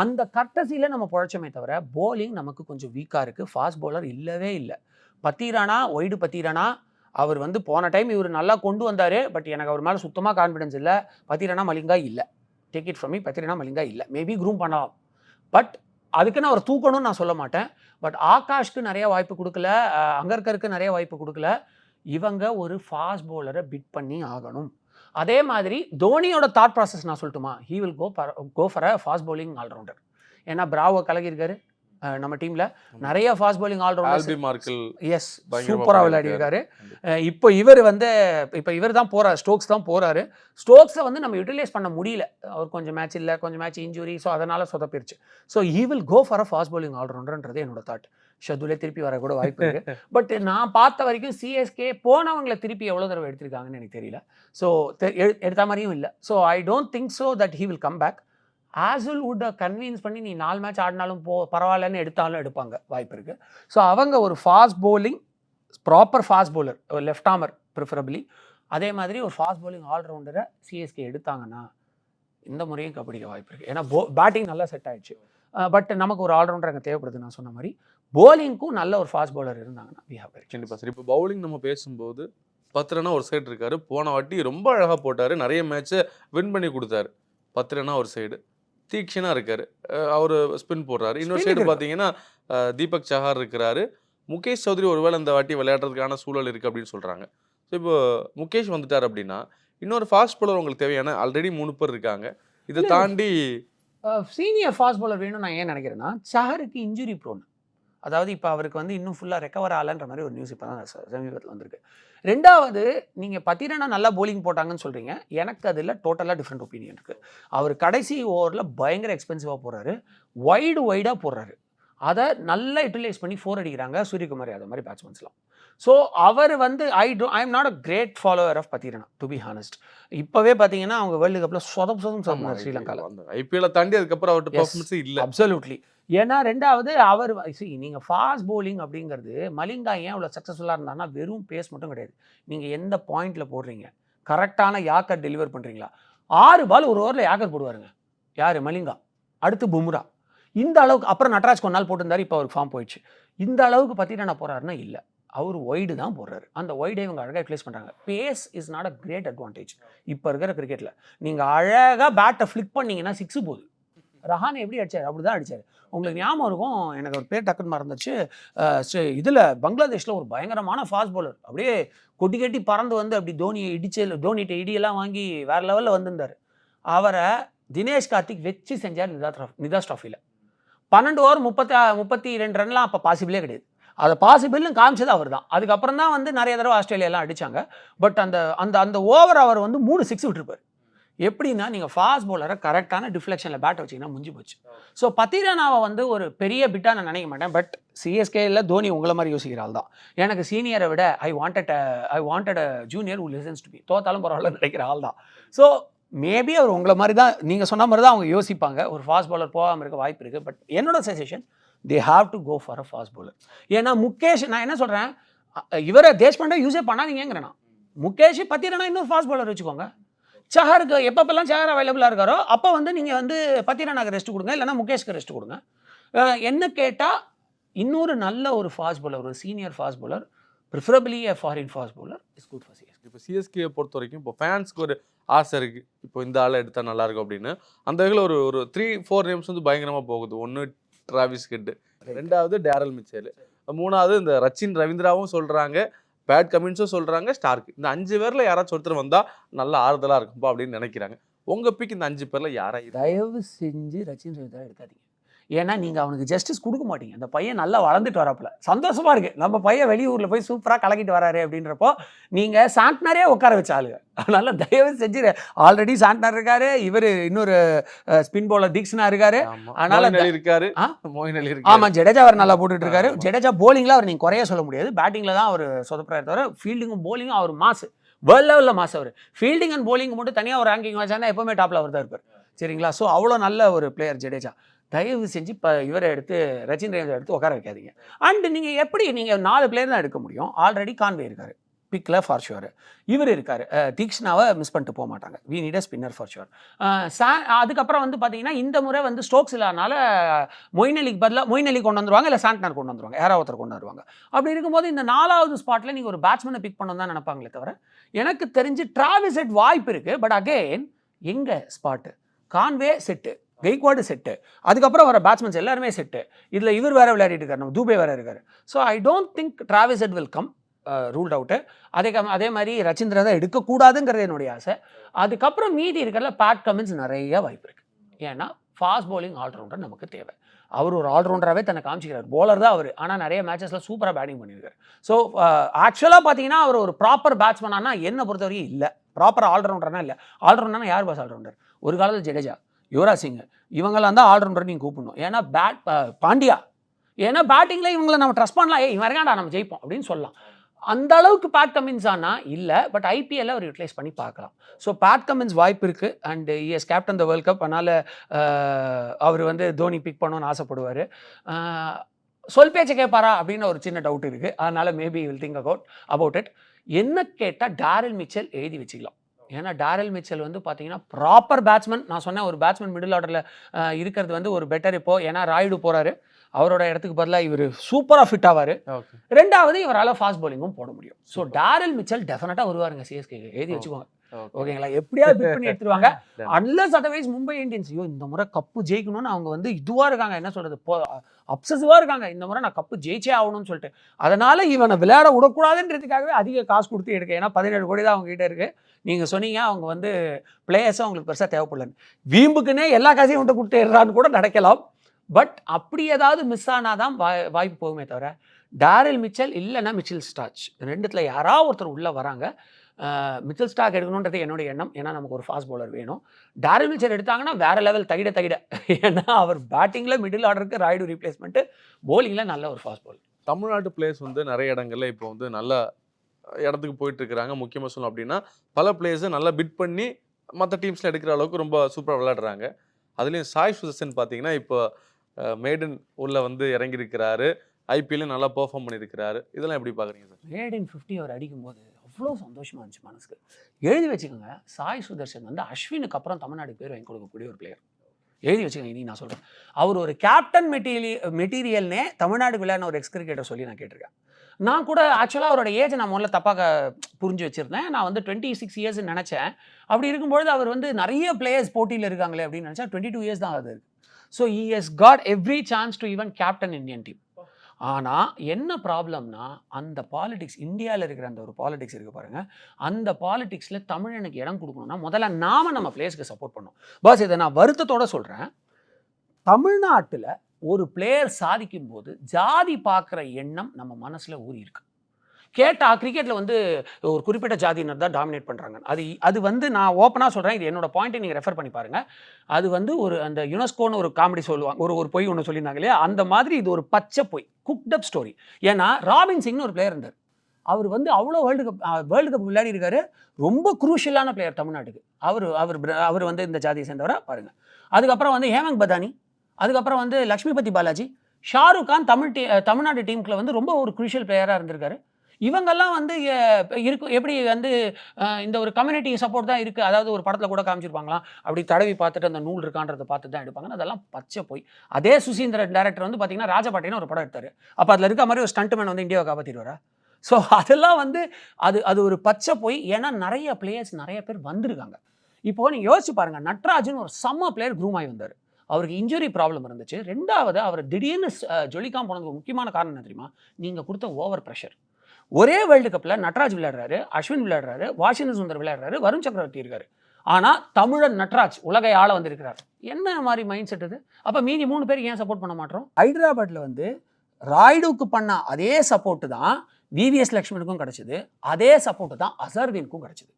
அந்த கர்டசியில் நம்ம புழைச்சோமே தவிர போலிங் நமக்கு கொஞ்சம் வீக்காக இருக்குது ஃபாஸ்ட் பவுலர் இல்லவே இல்லை. பத்திரானா ஒய்டு பத்திரானா அவர் வந்து போன டைம் இவர் நல்லா கொண்டு வந்தார். பட் எனக்கு அவர் மேலே சுத்தமாக கான்ஃபிடன்ஸ் இல்லை. பத்திரானா மலிங்கா இல்லை. Take it from me Pathirana Malinga இல்லை. மேபி க்ரூம் பண்ணலாம். பட் அதுக்குன்னு அவர் தூக்கணும்னு நான் சொல்ல மாட்டேன். பட் ஆகாஷ்க்கு நிறைய வாய்ப்பு கொடுக்கல. அங்கர்கருக்கு நிறைய வாய்ப்பு கொடுக்கல. இவங்க ஒரு ஃபாஸ்ட் பவுலரை பிட் பண்ணி ஆகணும். அதே மாதிரி தோனியோட தாட் ப்ராசஸ் நான் சொல்லட்டுமா? He will go go for a fast bowling allrounder ஏன்னா பிராவோ கலகியிருக்காரு. அஹ் நம்ம டீமில் நிறைய ஃபாஸ்ட் bowling ஆல்ரவுண்டர் எஸ் சூப்பராக விளையாடிருக்காரு இப்போ இவர் வந்து இப்போ இவர் தான் போறாரு ஸ்டோக்ஸ் தான் போறாரு. ஸ்டோக்ஸை வந்து நம்ம யூட்டிலைஸ் பண்ண முடியல. அவர் கொஞ்சம் மேட்ச் இல்லை கொஞ்சம் மேட்ச் இன்ஜுரி ஸோ அதனால சொதப்பிருச்சு. So he will go for a fast bowling ஆல்ரவுண்டர்ன்றது என்னோட தாட் ஷதுலே திருப்பி வர கூட வாய்ப்பு இருக்கு. பட் நான் பார்த்த வரைக்கும் சிஎஸ்கே போனவங்களை திருப்பி எவ்வளோ தடவை எடுத்திருக்காங்கன்னு எனக்கு தெரியல. ஸோ எடுத்த மாதிரியும் இல்லை. So I don't think so that he will come back ஆசுல் வுட்டை கன்வின்ஸ் பண்ணி நீ நாலு மேட்ச் ஆடினாலும் போ பரவாயில்லன்னு எடுத்தாலும் எடுப்பாங்க. வாய்ப்பு இருக்குது ஸோ அவங்க ஒரு fast bowling proper fast bowler ஒரு லெஃப்ட் ஆமர் ப்ரிஃபரபிளி அதே மாதிரி ஒரு ஃபாஸ்ட் போலிங் ஆல்ரவுண்டரை சிஎஸ்கே எடுத்தாங்கன்னா இந்த முறையும் கபடிக்க வாய்ப்பு இருக்குது ஏன்னா போ பேட்டிங் நல்லா செட் ஆயிடுச்சு. பட் நமக்கு ஒரு ஆல்ரவுண்டர் அங்கே தேவைப்படுது நான் சொன்ன மாதிரி. போலிங்க்கும் நல்ல ஒரு ஃபாஸ்ட் bowler இருந்தாங்கன்னா வி ஹேவ் கண்டிப்பாக சார். இப்போ பவுலிங் நம்ம பேசும்போது பத்திரனா ஒரு சைடு இருக்காரு. போன வாட்டி ரொம்ப அழகாக போட்டார். நிறைய மேட்ச்சை வின் பண்ணி கொடுத்தாரு. பத்திரனா ஒரு சைடு தீக்ஷனா இருக்காரு. அவர் ஸ்பின் போடுறாரு. இன்னொரு சைடு. பார்த்தீங்கன்னா தீபக் சஹார் இருக்கிறாரு. முகேஷ் சௌத்ரி ஒருவேளை இந்த வாட்டி விளையாடுறதுக்கான சூழல் இருக்குது அப்படின்னு சொல்கிறாங்க ஸோ இப்போ முகேஷ் வந்துட்டார் அப்படின்னா இன்னொரு ஃபாஸ்ட் bowler உங்களுக்கு தேவையான ஆல்ரெடி மூணு பேர் இருக்காங்க. இதை. தாண்டி சீனியர் ஃபாஸ்ட் bowler வேணும்னு நான் ஏன் நினைக்கிறேன்னா சஹருக்கு இன்ஜுரி ப்ரோன் அதாவது இப்போ அவருக்கு வந்து இன்னும் ஃபுல்லாக ரெக்கவர் ஆகலன்ற மாதிரி ஒரு நியூஸ் இப்போ தான் சமீபத்தில் வந்திருக்கு. ரெண்டாவது நீங்கள் பத்திரனா நல்லா போலிங் போட்டாங்கன்னு சொல்கிறீங்க எனக்கு அதில் டோட்டலாக டிஃப்ரெண்ட் ஒப்பீனியன் இருக்குது அவர் கடைசி ஓவரில் பயங்கர எக்ஸ்பென்சிவாக போடுறாரு வைடு வைடாக போடுறாரு. அதை நல்லா யூட்டிலைஸ் பண்ணி ஃபோர் அடிக்கிறாங்க சூரியகுமார் யாதவ் மாதிரி பேட்ஸ்மேன்ஸ்லாம் ஸோ அவர் வந்து I to I am not a great follower of Pathirana to be honest இப்போவே பார்த்தீங்கன்னா அவங்க வேர்ல்டு கப்பில் சொதம் சொதம் சொதம் ஸ்ரீலங்காவில் ஐபிஎல்ல தாண்டி அதுக்கப்புறம் அவர்கிட்ட. பர்ஃபார்மன்ஸ் இல்லை. அப்சல்யூட்லி ஏன்னா ரெண்டாவது அவர் சி நீங்கள் ஃபாஸ்ட் bowling அப்படிங்கிறது மலிங்கா ஏன் இவ்வளோ சக்ஸஸ்ஃபுல்லாக இருந்தாருன்னா வெறும் பேஸ் மட்டும் கிடையாது. நீங்கள் எந்த பாயிண்ட்டில் போடுறீங்க? கரெக்டான யாக்கர் டெலிவர் பண்ணுறீங்களா ஆறு பால் ஒரு ஓவரில் யாக்கர் போடுவாருங்க? யார்? மலிங்கா. அடுத்து பும்ரா. இந்த அளவுக்கு அப்புறம் நட்ராஜ் நாள் போட்டிருந்தாரு இப்போ அவருக்கு ஃபார்ம் போயிடுச்சு. இந்த அளவுக்கு பற்றிட்டு போகிறாருன்னா இல்லை. அவர் ஒய்டு தான் போடுறாரு. அந்த ஒய்டை இவங்க அழகாக யூட்டிலைஸ் பண்ணுறாங்க pace is not a great advantage இப்போ இருக்கிற கிரிக்கெட்டில் நீங்கள் அழகாக பேட்டை ஃப்ளிக் பண்ணீங்கன்னா சிக்ஸு போகுது. ரஹானை எப்படி அடித்தார் அப்படி தான் அடிச்சார். உங்களுக்கு ஞாபகம் இருக்கும்? எனக்கு ஒரு பேர் டக்குன்னு மறந்துச்சு இதில் பங்களாதேஷில் ஒரு பயங்கரமான ஃபாஸ்ட் பவுலர் அப்படியே கொட்டி கட்டி பறந்து வந்து அப்படி தோனியை இடிச்சு தோனிகிட்ட இடியெல்லாம் வாங்கி வேற லெவலில் வந்திருந்தார். அவரை தினேஷ் கார்த்திக் வச்சு செஞ்சார் நிதா ட்ராஃப் நிதா ட்ராஃபியில் பன்னெண்டு ஓவர் முப்பத்தி முப்பத்தி ரெண்டு ரன்லாம் அப்போ பாசிபிளே கிடையாது. அதை பாசிபிள்னு காமிச்சது அவர் தான் அதுக்கப்புறம் தான் வந்து நிறைய தடவை ஆஸ்திரேலியாலாம் அடித்தாங்க பட் அந்த அந்த அந்த ஓவர் அவர் வந்து மூணு சிக்ஸ் விட்டுருப்பார். எப்படின்னா நீங்கள் ஃபாஸ்ட் பவுலரை கரெக்டான டிஃப்ளெக்ஷனில் பேட் வச்சிங்கன்னா முடிஞ்சு போச்சு. ஸோ பத்திரனாவை வந்து ஒரு பெரிய பிட்டாக நான் நினைக்க மாட்டேன். பட் சிஎஸ்கேயில் தோனி உங்களை மாதிரி யோசிக்கிறாள் தான். எனக்கு சீனியரை விட I wanted I wanted a junior who listens to be தோத்தாலும் பரவாயில்ல நினைக்கிற ஆள் தான். ஸோ மேபி அவர் உங்களை மாதிரி தான் நீங்கள் சொன்ன மாதிரி தான் அவங்க யோசிப்பாங்க. ஒரு ஃபாஸ்ட் பவுலர் போகாமல் இருக்க வாய்ப்பு இருக்குது பட் என்னோட suggestion they have to go for a fast bowler ஏன்னா முகேஷ் நான் என்ன சொல்கிறேன் இவரை தேஷ்பாண்டே யூஸே பண்ணாதீங்கிறேன் முகேஷ் பத்திரனா இன்னொரு ஃபாஸ்ட் bowler வச்சுக்கோங்க. சஹருக்கு எப்பப்பெல்லாம் சஹர் அவைலபிளாக இருக்காரோ அப்போ வந்து நீங்கள் வந்து பத்திரனாக்கு ரெஸ்ட் கொடுங்க இல்லைன்னா முகேஷ்க்கு ரெஸ்ட் கொடுங்க. என்ன கேட்டால் இன்னொரு நல்ல ஒரு ஃபாஸ்ட் பவுலர் ஒரு senior fast bowler preferably a foreign fast bowler is good for CSK இப்போ சிஎஸ்கே பொறுத்த வரைக்கும் இப்போ ஃபேன்ஸ்க்கு ஒரு ஆசை இருக்குது இப்போ இந்த ஆளை எடுத்தால் நல்லாயிருக்கும் அப்படின்னு. அந்த வகையில் ஒரு ஒரு த்ரீ ஃபோர் நேம்ஸ் வந்து பயங்கரமாக போகுது. ஒன்று டிராவிஸ் ஹெட் ரெண்டாவது டேரல் மிச்சேல் மூணாவது இந்த ரச்சின் ரவீந்திராவும் சொல்றாங்க. பேட் கமின்ஸும் சொல்றாங்க. ஸ்டார்க் இந்த அஞ்சு பேர்ல யாராச்சும் ஒருத்தர் வந்தா நல்ல ஆறுதலா இருக்கும்பா அப்படின்னு நினைக்கிறாங்க. உங்க பிக் இந்த அஞ்சு பேர்ல யாரா இருக்கு தயவு செஞ்சு ரச்சின் ரவீந்திரா எடுக்காதீங்க. ஏன்னா நீங்கள் அவனுக்கு ஜஸ்டிஸ் கொடுக்க மாட்டீங்க. அந்த பையன் நல்லா வளர்ந்துட்டு வரப்பல. சந்தோஷமா இருக்கு. நம்ம பையன் வெளியூரில் போய் சூப்பராக கலக்கிட்டு வராரு அப்படின்றப்போ நீங்கள் சாண்ட்னரே உட்கார வச்ச ஆளுங்க. அதனால தயவு செஞ்சு ஆல்ரெடி சாண்ட்னர் இருக்காரு. இவர் இன்னொரு ஸ்பின் bowler தீக்ஷனா இருக்காரு. அதனால இருக்காரு. ஆ? மோயின் அலி ஆமா இருக்காரு ஜடேஜா அவர் நல்லா போட்டுட்டு இருக்காரு. ஜடேஜா போலிங்ல அவர் நீங்க குறைய சொல்ல முடியாது. பேட்டிங்ல தான் அவர் சொதப்புறாரு தவிர ஃபீல்டிங்கும் போலிங்கும் அவர் மாசு வேர்ல்ட் லெவலில் மாசு அவர். ஃபீல்டிங் அண்ட் போலிங் மட்டும் தனியாக ஒரு ரேங்கிங் வச்சாங்கன்னா எப்பவுமே டாப்ல அவர் தான் இருப்பார் சரிங்களா? ஸோ அவ்வளோ நல்ல ஒரு பிளேயர் ஜடேஜா. தயவு செஞ்சு இப்போ இவரை எடுத்து ரஜினி எடுத்து உட்கார வைக்காதீங்க. அண்ட் நீங்கள் எப்படி நீங்கள் நாலு பிளேயர் தான் எடுக்க முடியும்? ஆல்ரெடி கான்வே இருக்கார். பிக்கில் ஃபார் ஷுவர் இவர் இருக்கார். தீக்ஷனாவை மிஸ் பண்ணிட்டு போக மாட்டாங்க. We need a spinner for sure சா அதுக்கப்புறம் வந்து பார்த்தீங்கன்னா இந்த முறை வந்து ஸ்டோக்ஸ் இல்லாதனால மொயின் அலிக்கு பதிலாக மொயின் அலி கொண்டு வந்துருவாங்க இல்லை சாண்ட்னர் கொண்டு வந்துருவாங்க. யாராவது ஒருத்தர் கொண்டு வருவாங்க. அப்படி இருக்கும்போது இந்த நாலாவது ஸ்பாட்டில் நீங்கள் ஒரு பேட்ஸ்மேனை பிக் பண்ணணும் தான் நினைப்பாங்களே தவிர எனக்கு தெரிஞ்சு டிராவிஸ் வாய்ப்பு இருக்குது பட் அகெயின் எங்கே spot Conway set Gaikwad set. அதுக்கப்புறம் வர பேட்ஸ்மேன்ஸ் எல்லாருமே செட்டு. இதில் இவர் வேறு விளையாடிட்டு இருக்காரு. நம்ம தூபே வேறு இருக்கார். So I don't think Travis set will come ruled out அதே அதே மாதிரி ரச்சிந்திரன் தான் எடுக்கக்கூடாதுங்கிறது என்னுடைய ஆசை. அதுக்கப்புறம் மீதி இருக்கிறதுல பேட் கமின்ஸ் நிறைய வாய்ப்பு இருக்குது ஏன்னா ஃபாஸ்ட் bowling ஆல்ரவுண்டர் நமக்கு தேவை. அவர் ஒரு ஆல்ரவுண்டராகவே தன்னை காமிச்சிக்கிறார். போலர் தான் அவர். ஆனால் நிறைய மேட்சஸில் சூப்பராக பேட்டிங் பண்ணியிருக்காரு. ஸோ uh, ஆக்சுவலாக பார்த்தீங்கன்னா அவர் ஒரு ப்ராப்பர் பேட்ஸ்மேனானா என்னை பொறுத்த வரைக்கும் இல்லை. ப்ராப்பர் ஆல்ரவுண்டர்னா இல்லை. ஆல்ரவுண்டர்னா யார் பாஸ் ஆல்ரவுண்டர் ஒரு காலத்தில் ஜடேஜா. யுவராஜ் சிங் இவங்கெல்லாம் தான் ஆல்ரவுண்டர் நீங்கள் கூப்பிடணும். ஏன்னா பேட் பாண்டியா. ஏன்னா பேட்டிங்கில் இவங்களை நம்ம ட்ரஸ்ட் பண்ணலாம். ஏ இவன் இருக்காண்டா நம்ம ஜெயிப்போம் அப்படின்னு சொல்லலாம். அந்த அளவுக்கு பேட் கமின்ஸ் ஆனால் இல்லை பட் ஐபிஎல்ல அவர் யூட்டிலைஸ் பண்ணி பார்க்கலாம். ஸோ பேட் கமின்ஸ் வாய்ப்பு இருக்குது and is captain the World Cup அதனால் அவர் வந்து தோனி பிக் பண்ணணும்னு ஆசைப்படுவார். சொல் பேச்சை கேட்பாரா அப்படின்னு ஒரு சின்ன டவுட் இருக்குது அதனால் maybe will think about about it என்ன கேட்டால் டாரில் மிச்சல் எழுதி வச்சுக்கலாம். ஏன்னா டாரல் மிச்சல் வந்து பார்த்தீங்கன்னா ப்ராப்பர் பேட்ஸ்மேன் நான் சொன்னேன் ஒரு பேட்ஸ்மேன் மிடில் ஆர்டரில் இருக்கிறது வந்து ஒரு பெட்டர் இப்போ. ஏன்னா ராயுடு போகிறாரு அவரோட இடத்துக்கு பதிலாக இவர் சூப்பராக ஃபிட் ஆவார். ரெண்டாவது இவரால் ஃபாஸ்ட் bowling-உம் போட முடியும். ஸோ டாரல் மிச்சல் டெஃபினட்டாக வருவாருங்க. சிஎஸ்கே எழுதி வச்சுக்கோங்க. ஓகேங்களா? எப்படியாவது பிக் பண்ணி எடுத்துருவாங்க. அன்லஸ் அதர்வைஸ் மும்பை இந்தியன்ஸ் ஐயோ இந்த முறை கப்பு ஜெயிக்கணும்னு அவங்க வந்து இதுவாக இருக்காங்க. என்ன சொல்றது? அப்சசிவாக இருக்காங்க. இந்த முறை நான் கப்பு ஜெயிச்சே ஆகணும்னு சொல்லிட்டு. அதனால இவனை விளையாட விடக்கூடாதுன்றதுக்காகவே அதிக காசு கொடுத்து எடுக்க. ஏன்னா பதினேழு கோடி தான் அவங்க கிட்ட இருக்கு. நீங்க சொன்னீங்க அவங்க வந்து பிளேயர்ஸும் அவங்களுக்கு பெருசாக தேவைப்படலன்னு. வீம்புக்குன்னே எல்லா காசையும் விட்டு கொடுத்துடுறான்னு கூட நடக்கலாம். பட் அப்படி ஏதாவது மிஸ் ஆனாதான் வாய் வாய்ப்பு போகுமே தவிர டாரில் மிச்சல் இல்லைன்னா மிச்சில் ஸ்டாச் ரெண்டுத்துல யாராவது ஒருத்தர் உள்ளே வராங்க. மிச்சல் ஸ்டாக் எடுக்கணுன்றது என்னுடைய எண்ணம். ஏன்னா நமக்கு ஒரு ஃபாஸ்ட் bowler வேணும். டாரில் மிச்சல் எடுத்தாங்கன்னா வேற லெவல் தகிட தகிட. ஏன்னா அவர் பேட்டிங்கில் மிடில் ஆர்டருக்கு ராய்டு ரீப்ளேஸ்மெண்ட்டு bowlingல நல்ல ஒரு ஃபாஸ்ட் bowler. தமிழ்நாட்டு பிளேயர்ஸ் வந்து நிறைய இடங்கள்ல இப்போ வந்து நல்ல இடத்துக்கு போயிட்டு இருக்கிறாங்க. முக்கியமாக சொல்லணும் அப்படின்னா பல பிளேயர்ஸை நல்லா பிட் பண்ணி மற்ற டீம்ஸில் எடுக்கிற அளவுக்கு ரொம்ப சூப்பராக விளையாடுறாங்க. அதுலேயும் சாய் சுதர்சன் பார்த்தீங்கன்னா இப்போ மேடன் உள்ள வந்து இறங்கியிருக்கிறாரு. ஐபிஎல்லும் நல்லா பெர்ஃபார்ம் பண்ணியிருக்கிறாரு. இதெல்லாம் எப்படி பார்க்குறீங்க சார்? மேட் இன் ஃபிஃப்டி அவர் அடிக்கும்போது அவ்வளோ சந்தோஷமா இருந்துச்சு மனசுக்கு. எழுதி வச்சுக்கோங்க. சாய் சுதர்ஷன் வந்து அஸ்வினுக்கு அப்புறம் தமிழ்நாடு பேர் வாங்கி கொடுக்கக்கூடிய ஒரு பிளேயர் எழுதி வச்சுக்கோங்க இனி நான் சொல்கிறேன் அவர் ஒரு கேப்டன் மெட்டீரியல் மெட்டீரியல்னே தமிழ்நாடு விளையாடின ஒரு எக்ஸ் கிரிக்கெட்டர் சொல்லி நான் கேட்டிருக்கேன். நான் கூட ஆக்சுவலாக அவரோட ஏஜ் நான் முதல்ல தப்பாக புரிஞ்சு வச்சுருந்தேன். நான் வந்து டுவெண்ட்டி சிக்ஸ் இயர்ஸ்னு நினச்சேன். அப்படி இருக்கும்பொழுது அவர் வந்து நிறைய பிளேயர்ஸ் போட்டியில் இருக்காங்களே அப்படின்னு நினச்சா டுவெண்ட்டி டூ இயர்ஸ் தான் ஆகுது so he has got every chance to even captain Indian team ஆனால் என்ன ப்ராப்ளம்னா அந்த பாலிடிக்ஸ் இந்தியாவில் இருக்கிற அந்த ஒரு பாலிடிக்ஸ் இருக்குது பாருங்கள் அந்த பாலிடிக்ஸில் தமிழனுக்கு இடம் கொடுக்கணும்னா முதல்ல நாம நம்ம பிளேயர்ஸ்க்கு சப்போர்ட் பண்ணோம் பாஸ் இதை நான் வருத்தத்தோட சொல்கிறேன் தமிழ்நாட்டில் ஒரு பிளேயர் சாதிக்கும் போது ஜாதி பார்க்குற எண்ணம் நம்ம மனசில் ஊறி இருக்குது கேட்டால் கிரிக்கெட்டில் வந்து ஒரு குறிப்பிட்ட ஜாதியினர் தான் டாமினேட் பண்ணுறாங்க அது அது வந்து நான் ஓப்பனாக சொல்கிறேன் இது என்னோட பாயிண்ட்டை நீங்கள் ரெஃபர் பண்ணி பாருங்கள் அது வந்து ஒரு அந்த யுனெஸ்கோன்னு ஒரு காமெடி சொல்லுவாங்க ஒரு ஒரு பொய் ஒன்று சொல்லியிருந்தாங்க இல்லையா? அந்த மாதிரி இது ஒரு பச்சை பொய் குக்டப் ஸ்டோரி ஏன்னா ராபின் சிங்னு ஒரு பிளேயர் இருந்தார். அவர் வந்து அவ்வளோ வேர்ல்டு கப் வேர்ல்டு கப் விளையாடி இருக்காரு. ரொம்ப குரூஷியலான பிளேயர் தமிழ்நாட்டுக்கு. அவர் அவர் அவர் வந்து இந்த ஜாதியை சேர்ந்தவரா? பாருங்கள் அதுக்கப்புறம் வந்து ஹேமந்த் பதானி. அதுக்கப்புறம் வந்து லக்ஷ்மிபதி பாலாஜி. ஷாருக் கான் தமிழ் டீ தமிழ்நாடு டீமுக்குள்ள வந்து ரொம்ப ஒரு குரூஷியல் பிளேயராக இருந்திருக்காரு. இவங்கெல்லாம் வந்து அஹ், இருக்கும் எப்படி வந்து இந்த ஒரு கம்யூனிட்டி சப்போர்ட் தான் இருக்குது அதாவது ஒரு படத்தில் கூட காமிச்சிருப்பாங்களாம். அப்படி தடவி பார்த்துட்டு அந்த நூல் இருக்கான்றதை பார்த்து தான் எடுப்பாங்க. அதெல்லாம் பச்சை போய். அதே சுசீந்திரன் டேரக்டர் வந்து பார்த்தீங்கன்னா ராஜபாட்டின்னு ஒரு படம் எடுத்தார். அப்போ அதில் இருக்க மாதிரி ஒரு ஸ்டண்ட்மேன் வந்து இந்தியாவை காப்பாற்றிடுவாரா ஸோ அதெல்லாம் வந்து அது அது ஒரு பச்சை போய். ஏன்னா நிறைய பிளேயர்ஸ் நிறைய பேர் வந்திருக்காங்க. இப்போ நீங்கள் யோசிச்சு பாருங்கள் நட்ராஜன் ஒரு செம்ம பிளேயர் க்ரூம் ஆகி வந்தார். அவருக்கு இன்ஜுரி ப்ராப்ளம் இருந்துச்சு. ரெண்டாவது அவர் திடீர்னு ஜொலிக்காமல் போனதுக்கு முக்கியமான காரணம் என்ன தெரியுமா? நீங்கள் கொடுத்த ஓவர் ப்ரெஷர் ஒரே வேர்ல்டு கப்பில் நட்ராஜ் விளையாடுறாரு அஸ்வின் விளையாடுறாரு வாஷிங்டன் சுந்தர் விளையாடுறாரு வருண் சக்கரவர்த்தி இருக்காரு. ஆனால் தமிழன் நட்ராஜ் உலகை ஆள வந்திருக்கிறார். என்ன மாதிரி மைண்ட் செட் இது? அப்போ மீதி மூணு பேர் ஏன் சப்போர்ட் பண்ண மாட்டோம்? ஹைதராபாத்தில் வந்து ராய்டுக்கு பண்ண அதே சப்போர்ட்டு தான் விவிஎஸ் லக்ஷ்மணுக்கும் கிடச்சிது. அதே சப்போர்ட்டு தான் அசர்தீனுக்கும் கிடச்சிது.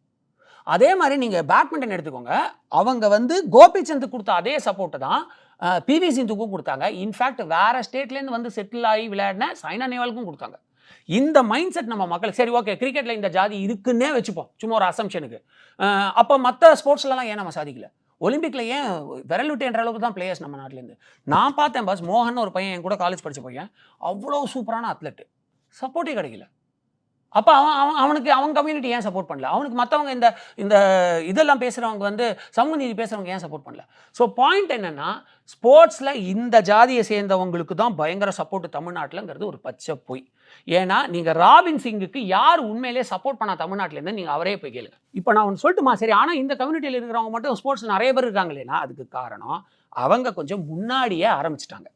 அதே மாதிரி நீங்கள் பேட்மிண்டன் எடுத்துக்கோங்க. அவங்க வந்து கோபிச்சந்துக்கு கொடுத்த அதே சப்போர்ட்டு தான் பிவி சிந்துக்கும் கொடுத்தாங்க. இன்ஃபேக்ட் வேறு ஸ்டேட்லேருந்து வந்து செட்டில் ஆகி விளையாடின சைனா நேவாலுக்கும் கொடுத்தாங்க. இந்த மைண்ட் செட் நம்ம மக்களுக்கு சரி ஓகே கிரிக்கெட்டில் இந்த ஜாதி இருக்குன்னே வச்சுப்போம். சும்மா ஒரு அசம்ஷனுக்கு அப்போ மற்ற ஸ்போர்ட்ஸ்லலாம் ஏன் நம்ம சாதிக்கல? ஒலிம்பிக்ல ஏன் விரல் விட்டுன்ற அளவுக்கு தான் பிளேயர்ஸ் நம்ம நாட்டிலேருந்து நான் பார்த்தேன் பாஸ் மோகன் ஒரு பையன் என் கூட காலேஜ் படித்த பையன். அவ்வளோ சூப்பரான அத்லெட் சப்போர்ட்டே கிடைக்கல. அப்போ அவன் அவன் அவனுக்கு அவன் கம்யூனிட்டி ஏன் சப்போர்ட் பண்ணல? அவனுக்கு மற்றவங்க இந்த இந்த இதெல்லாம் பேசுகிறவங்க வந்து சமூக நீதி பேசுகிறவங்க ஏன் சப்போர்ட் பண்ணல? ஸோ பாயிண்ட் என்னென்னா ஸ்போர்ட்ஸில் இந்த ஜாதியை சேர்ந்தவங்களுக்கு தான் பயங்கர சப்போர்ட் தமிழ்நாட்டில்ங்கிறது ஒரு பச்சை பொய். ஏன்னா நீங்கள் ராபின் சிங்குக்கு யார் உண்மையிலேயே சப்போர்ட் பண்ணா தமிழ்நாட்டிலேருந்து நீங்கள் அவரே போய் கேளுங்க. இப்போ நான் ஒன்று சொல்லிட்டுமா? சரி ஆனால் இந்த கம்யூனிட்டியில் இருக்கிறவங்க மட்டும் ஸ்போர்ட்ஸ் நிறைய பேர் இருக்காங்களேன்னா அதுக்கு காரணம் அவங்க கொஞ்சம் முன்னாடியே ஆரம்பிச்சிட்டாங்க.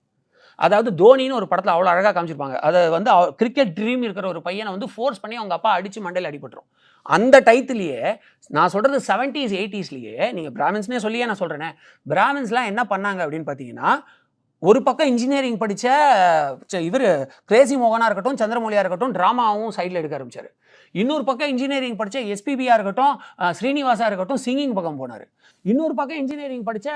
அதாவது தோனின்னு ஒரு படத்தில் அவ்வளோ அழகாக காமிச்சிருப்பாங்க. அதை வந்து கிரிக்கெட் ட்ரீம் இருக்கிற ஒரு பையனை வந்து ஃபோர்ஸ் பண்ணி அவங்க அப்பா அடித்து மண்டையில் அடிபட்டுரும். அந்த டயத்துலேயே நான் சொல்கிறது செவன்டீஸ் எயிட்டிஸ்லேயே நீங்கள் பிராமின்ஸ்னே சொல்லியே நான் சொல்கிறேனே பிராமின்ஸ்லாம் என்ன பண்ணாங்க அப்படின்னு பார்த்தீங்கன்னா ஒரு பக்கம் இன்ஜினியரிங் படித்த இவர் கிரேசி மோகனாக இருக்கட்டும் சந்திரமௌலியாக இருக்கட்டும் ட்ராமாவும் சைடில் எடுக்க ஆரம்பிச்சார். இன்னொரு பக்கம் இன்ஜினியரிங் படித்த எஸ்பிபியாக இருக்கட்டும் ஸ்ரீனிவாசா இருக்கட்டும் சிங்கிங் பக்கம் போனார். இன்னொரு பக்கம் இன்ஜினியரிங் படித்த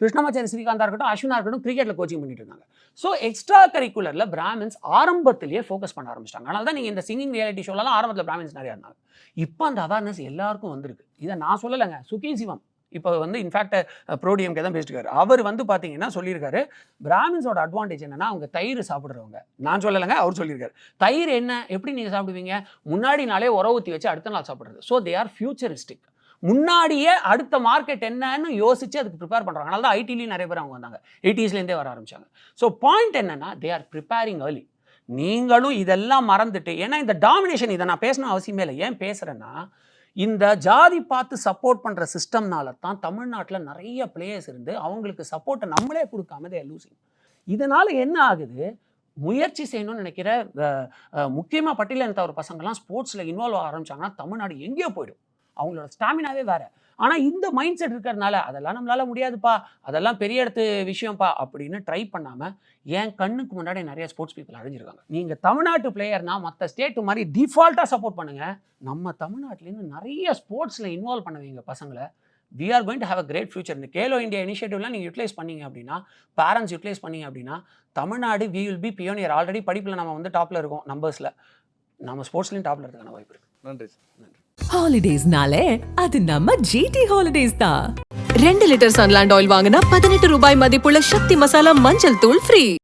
கிருஷ்ணமாச்சாரி ஸ்ரீகாந்தா இருக்கட்டும் அஸ்வினா இருக்கட்டும் கிரிக்கெட்டில் கோச்சிங் பண்ணிட்டு இருந்தாங்க. ஸோ எக்ஸ்ட்ரா கரிக்குலரில் பிராமின்ஸ் ஆரம்பத்திலேயே ஃபோக்கஸ் பண்ண ஆரம்பிச்சிட்டாங்க. அதனால தான் நீங்கள் இந்த சிங்கிங் ரியாலிட்டி ஷோலலாம் ஆரம்பத்தில் பிராமின்ஸ் நிறையா இருந்தாங்க. இப்போ அந்த அவேர்னஸ் எல்லாருக்கும் வந்திருக்கு. இதை நான் சொல்லலைங்க. சுகி சிவம் இப்போ வந்து இன்ஃபேக்ட் ப்ரோடிஎம்கே தான் பேசிட்டு இருக்காரு. அவர் வந்து பார்த்தீங்கன்னா சொல்லியிருக்காரு பிராமின்ஸோட அட்வான்டேஜ் என்னன்னா அவங்க தயிர் சாப்பிட்றவங்க. நான் சொல்லலைங்க அவர் சொல்லியிருக்காரு. தயிர் என்ன? எப்படி நீங்கள் சாப்பிடுவீங்க? முன்னாடி நாளே உர ஊற்றி வச்சு அடுத்த நாள் சாப்பிட்றது. ஸோ தே ஆர் ஃபியூச்சரிஸ்டிக் முன்னாடியே அடுத்த மார்க்கெட் என்னன்னு யோசிச்சு அதுக்கு ப்ரிப்பேர் பண்ணுறாங்க அதனால தான் ஐடிலையும் நிறைய பேர் அவங்க வந்தாங்க. எயிட்டிஸ்லேருந்தே வர ஆரம்பிச்சாங்க. ஸோ பாயிண்ட் என்னன்னா தே ஆர் ப்ரிப்பேரிங் ஏர்லி நீங்களும் இதெல்லாம் மறந்துட்டு ஏன்னா இந்த டாமினேஷன் இதை நான் பேசணும் அவசியமே இல்லை. ஏன் பேசுகிறேன்னா இந்த ஜாதி பார்த்து சப்போர்ட் பண்ணுற சிஸ்டம்னால தான் தமிழ்நாட்டில் நிறைய பிளேயர்ஸ் இருந்து அவங்களுக்கு சப்போர்ட்டை நம்மளே கொடுக்காம தே லூசிங் இதனால் என்ன ஆகுது? முயற்சி செய்யணும்னு நினைக்கிற முக்கியமாக பட்டியலினத்த ஒரு பசங்கள்லாம் ஸ்போர்ட்ஸில் இன்வால்வ் ஆக ஆரம்பிச்சாங்கன்னா தமிழ்நாடு எங்கேயோ போயிடும். அவங்களோட ஸ்டாமினாவே வேறு. ஆனால் இந்த மைண்ட் செட் இருக்கிறதுனால அதெல்லாம் நம்மளால முடியாதுப்பா அதெல்லாம் பெரிய இடத்து விஷயம்ப்பா அப்படின்னு ட்ரை பண்ணாமல் என் கண்ணுக்கு முன்னாடி நிறைய ஸ்போர்ட்ஸ் பீப்புள் அழிஞ்சிருக்காங்க. நீங்கள் தமிழ்நாட்டு பிளேயர்னா மற்ற ஸ்டேட்டு மாதிரி டிஃபால்ட்டாக சப்போர்ட் பண்ணுங்க. நம்ம தமிழ்நாட்டிலேருந்து நிறைய ஸ்போர்ட்ஸில் இன்வால்வ் பண்ண வைங்க பசங்களை. We are going to have a great future இந்த கேலோ இந்தியா இனிஷியேட்டிவ்லாம் நீங்கள் யூட்டிலைஸ் பண்ணீங்க அப்படின்னா பேரண்ட்ஸ் யூட்டிலைஸ் பண்ணீங்க அப்படின்னா Tamil Nadu we will be pioneer already படிப்பில் நம்ம வந்து டாப்பில் இருக்கோம் நம்பர்ஸில் நம்ம ஸ்போர்ட்ஸ்லையும் டாப்பில் இருக்கிற வாய்ப்பு இருக்குது நன்றி சார் ஹாலிடேஸ்னாலே அது நம்ம ஜிடி ஹாலிடேஸ் தான். ரெண்டு லிட்டர் சன்லாண்ட் ஆயில் வாங்கினா பதினெட்டு ரூபாய் மதிப்புள்ள சக்தி மசாலா மஞ்சள் தூள் ஃப்ரீ